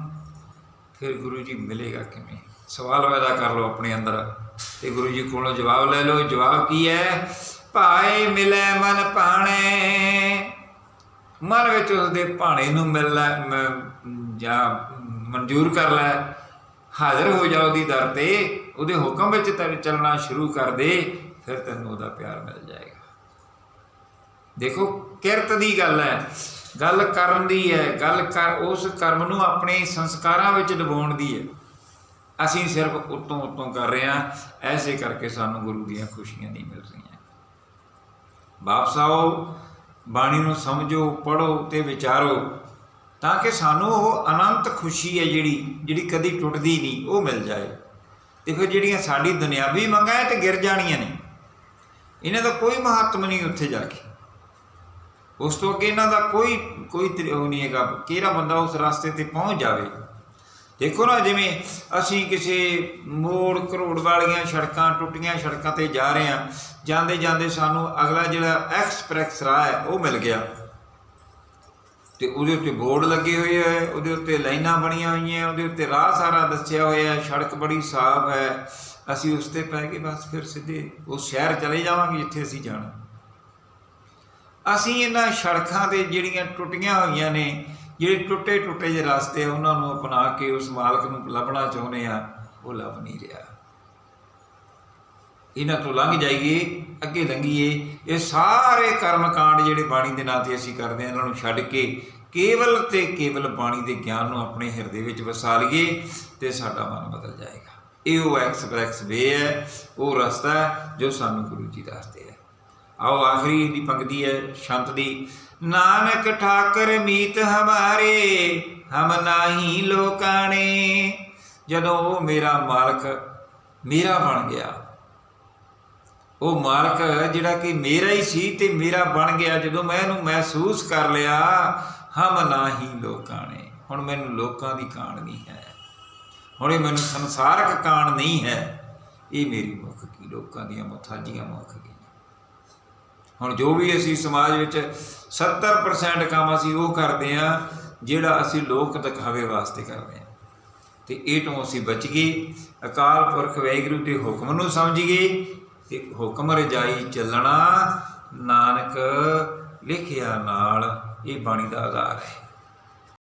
ਫਿਰ ਗੁਰੂ ਜੀ ਮਿਲੇਗਾ ਕਿਵੇਂ? ਸਵਾਲ ਪੈਦਾ ਕਰ ਲਓ ਆਪਣੇ ਅੰਦਰ ਤੇ ਗੁਰੂ ਜੀ ਕੋਲੋਂ ਜਵਾਬ ਲੈ ਲਓ, ਜਵਾਬ ਕੀ ਹੈ ਭਾਏ ਮਿਲੇ ਮਨ ਭਾਣੇ। ਮਨ ਵਿੱਚ ਉਸ ਦੇ ਭਾਣੇ ਨੂੰ ਮਿਲ ਲੈ ਜਾਂ ਮਨਜ਼ੂਰ ਕਰ ਲੈ। ਹਾਜ਼ਰ ਹੋ ਜਾ ਉਹਦੀ ਦਰ ਤੇ, ਉਹਦੇ ਹੁਕਮ ਵਿੱਚ ਤੈਨੂੰ ਚੱਲਣਾ ਸ਼ੁਰੂ ਕਰ ਦੇ, ਫਿਰ ਤੈਨੂੰ ਉਹਦਾ ਪਿਆਰ ਮਿਲ ਜਾਏਗਾ। ਦੇਖੋ, ਕਿਰਤ ਦੀ ਗੱਲ ਹੈ, ਗੱਲ ਕਰਨ ਦੀ ਹੈ, ਗੱਲ ਕਰ, ਉਸ ਕਰਮ ਨੂੰ ਆਪਣੇ ਸੰਸਕਾਰਾਂ ਵਿੱਚ ਡਬਾਉਣ ਦੀ ਹੈ। ਅਸੀਂ ਸਿਰਫ ਉਤੋਂ ਉਤੋਂ ਕਰ ਰਹੇ ਹਾਂ, ਐਸੇ ਕਰਕੇ ਸਾਨੂੰ ਗੁਰੂ ਦੀਆਂ ਖੁਸ਼ੀਆਂ ਨਹੀਂ ਮਿਲ ਰਹੀਆਂ। ਵਾਪਸ ਆਓ ਬਾਣੀ ਨੂੰ ਸਮਝੋ ਪੜੋ ਤੇ ਵਿਚਾਰੋ, ਤਾਂ ਕਿ ਸਾਨੂੰ ਉਹ ਅਨੰਤ ਖੁਸ਼ੀ ਹੈ ਜਿਹੜੀ ਜਿਹੜੀ ਕਦੀ ਟੁੱਟਦੀ ਨਹੀਂ, ਉਹ ਮਿਲ ਜਾਏ। ਤੇ ਫਿਰ ਜਿਹੜੀਆਂ ਸਾਡੀ ਦੁਨਿਆਵੀ ਮੰਗਾਂ ਹੈ ਤੇ ਗਿਰ ਜਾਣੀਆਂ ਨੇ। ਇਹਨਾਂ ਦਾ ਕੋਈ ਮਹੱਤਵ ਨਹੀਂ ਉੱਥੇ ਜਾ ਕੇ। ਉਸ ਤੋਂ ਅੱਗੇ ਇਹਨਾਂ ਦਾ ਕੋਈ ਕੋਈ ਉਹ ਨਹੀਂ ਹੈਗਾ, ਕਿਹੜਾ ਬੰਦਾ ਉਸ ਰਸਤੇ ਤੇ ਪਹੁੰਚ ਜਾਵੇ। ਦੇਖੋ ਨਾ, ਜਿਵੇਂ ਅਸੀਂ ਕਿਸੇ ਮੋੜ ਕਰੋੜ ਵਾਲੀਆਂ ਸੜਕਾਂ, ਟੁੱਟੀਆਂ ਸੜਕਾਂ ਤੇ ਜਾ ਰਹੇ ਹਾਂ ਜਾਂਦੇ ਜਾਂਦੇ ਸਾਨੂੰ ਅਗਲਾ ਜਿਹੜਾ ਐਕਸਪ੍ਰੈਸ ਰਾਹ ਹੈ, ਉਹ ਮਿਲ ਗਿਆ। ਤੇ ਉਹਦੇ ਉੱਤੇ ਬੋਰਡ ਲੱਗੇ ਹੋਏ ਹੈ ਉਹਦੇ ਉੱਤੇ ਲਾਈਨਾਂ ਬਣੀਆਂ ਹੋਈਆਂ, ਉਹਦੇ ਉੱਤੇ ਰਾਹ ਸਾਰਾ ਦੱਸਿਆ ਹੋਇਆ ਹੈ ਸੜਕ ਬੜੀ ਸਾਫ਼ ਹੈ। ਅਸੀਂ ਉਸ ਤੇ ਪੈ ਕੇ ਬਸ ਫਿਰ ਸਿੱਧੇ ਉਹ ਸ਼ਹਿਰ ਚਲੇ ਜਾਵਾਂਗੇ, ਜਿੱਥੇ ਅਸੀਂ ਜਾਣਾ। ਅਸੀਂ ਇਹਨਾਂ ਸੜਕਾਂ ਤੇ ਜਿਹੜੀਆਂ ਟੁੱਟੀਆਂ ਹੋਈਆਂ ਨੇ ਜਿਹੜੇ ਟੁੱਟੇ ਟੁੱਟੇ ਜਿਹੇ ਰਸਤੇ ਆ, ਉਹਨਾਂ ਨੂੰ ਅਪਣਾ ਕੇ ਉਸ ਮਾਲਕ ਨੂੰ ਲੱਭਣਾ ਚਾਹੁੰਦੇ ਆ, ਉਹ ਲੱਭ ਨਹੀਂ ਰਿਹਾ। ਇਹਨਾਂ ਤੋਂ ਲੰਘ ਜਾਈਏ, ਅੱਗੇ ਲੰਘੀਏ, ਇਹ ਸਾਰੇ ਕਰਮ ਕਾਂਡ ਜਿਹੜੇ ਬਾਣੀ ਦੇ ਨਾਂ ਤੇ ਅਸੀਂ ਕਰਦੇ ਹਾਂ, ਇਹਨਾਂ ਨੂੰ ਛੱਡ ਕੇ ਕੇਵਲ ਤੇ ਕੇਵਲ ਬਾਣੀ ਦੇ ਗਿਆਨ ਨੂੰ ਆਪਣੇ ਹਿਰਦੇ ਵਿੱਚ ਵਸਾ ਲਈਏ ਤੇ ਸਾਡਾ ਮਨ ਬਦਲ ਜਾਏਗਾ। ਇਹ ਉਹ ਐਕਸਪ੍ਰੈਸ ਵੇ ਹੈ, ਉਹ ਰਸਤਾ ਹੈ ਜੋ ਸਾਨੂੰ ਗੁਰੂ ਜੀ ਦੱਸਦੇ ਹੈ ਆਓ ਆਖਰੀ ਦੀ ਪੰਕਤੀ ਹੈ ਸ਼ੰਤ ਦੀ। ਨਾਨਕ ਠਾਕਰ ਮੀਤ ਹਮਾਰੇ, ਹਮ ਨਾਹੀ ਲੋਕਾਣੇ। ਜਦੋਂ ਉਹ ਮੇਰਾ ਮਾਲਕ, ਮੇਰਾ ਬਣ ਗਿਆ। ਉਹ ਮਾਲਕ ਜਿਹੜਾ ਕਿ ਮੇਰਾ ਹੀ ਸੀ ਤੇ ਮੇਰਾ ਬਣ ਗਿਆ। ਜਦੋਂ ਮੈਂ ਇਹਨੂੰ ਮਹਿਸੂਸ ਕਰ ਲਿਆ, ਹਮ ਨਾਹੀ ਲੋਕਾਂ ਨੇ ਹੁਣ ਮੈਨੂੰ ਲੋਕਾਂ ਦੀ ਕਾਣ ਨਹੀਂ ਹੈ। ਹੁਣ ਇਹ ਮੈਨੂੰ ਸੰਸਾਰਕ ਕਾਣ ਨਹੀਂ ਹੈ। ਇਹ ਮੇਰੀ ਮੁੱਖ ਕੀ? ਲੋਕਾਂ ਦੀਆਂ ਮਥਾਜੀਆਂ ਮੁੱਖ ਗਈਆਂ ਹੁਣ ਜੋ ਵੀ ਅਸੀਂ ਸਮਾਜ ਵਿੱਚ 70% ਕੰਮ ਅਸੀਂ ਉਹ ਕਰਦੇ ਆ ਜਿਹੜਾ ਅਸੀਂ ਲੋਕ ਦਿਖਾਵੇ ਵਾਸਤੇ ਕਰਦੇ ਆ ਤੇ ਇਹ ਤੋਂ ਅਸੀਂ ਬਚ ਗਏ। ਅਕਾਲ ਪੁਰਖ ਵਾਹਿਗੁਰੂ ਦੇ ਹੁਕਮ ਨੂੰ ਸਮਝ ਗਏ ਤੇ ਹੁਕਮ ਰਜਾਈ ਚੱਲਣਾ। ਨਾਨਕ ਲਿਖਿਆ ਨਾਲ ਇਹ ਬਾਣੀ ਦਾ ਆਧਾਰ ਹੈ।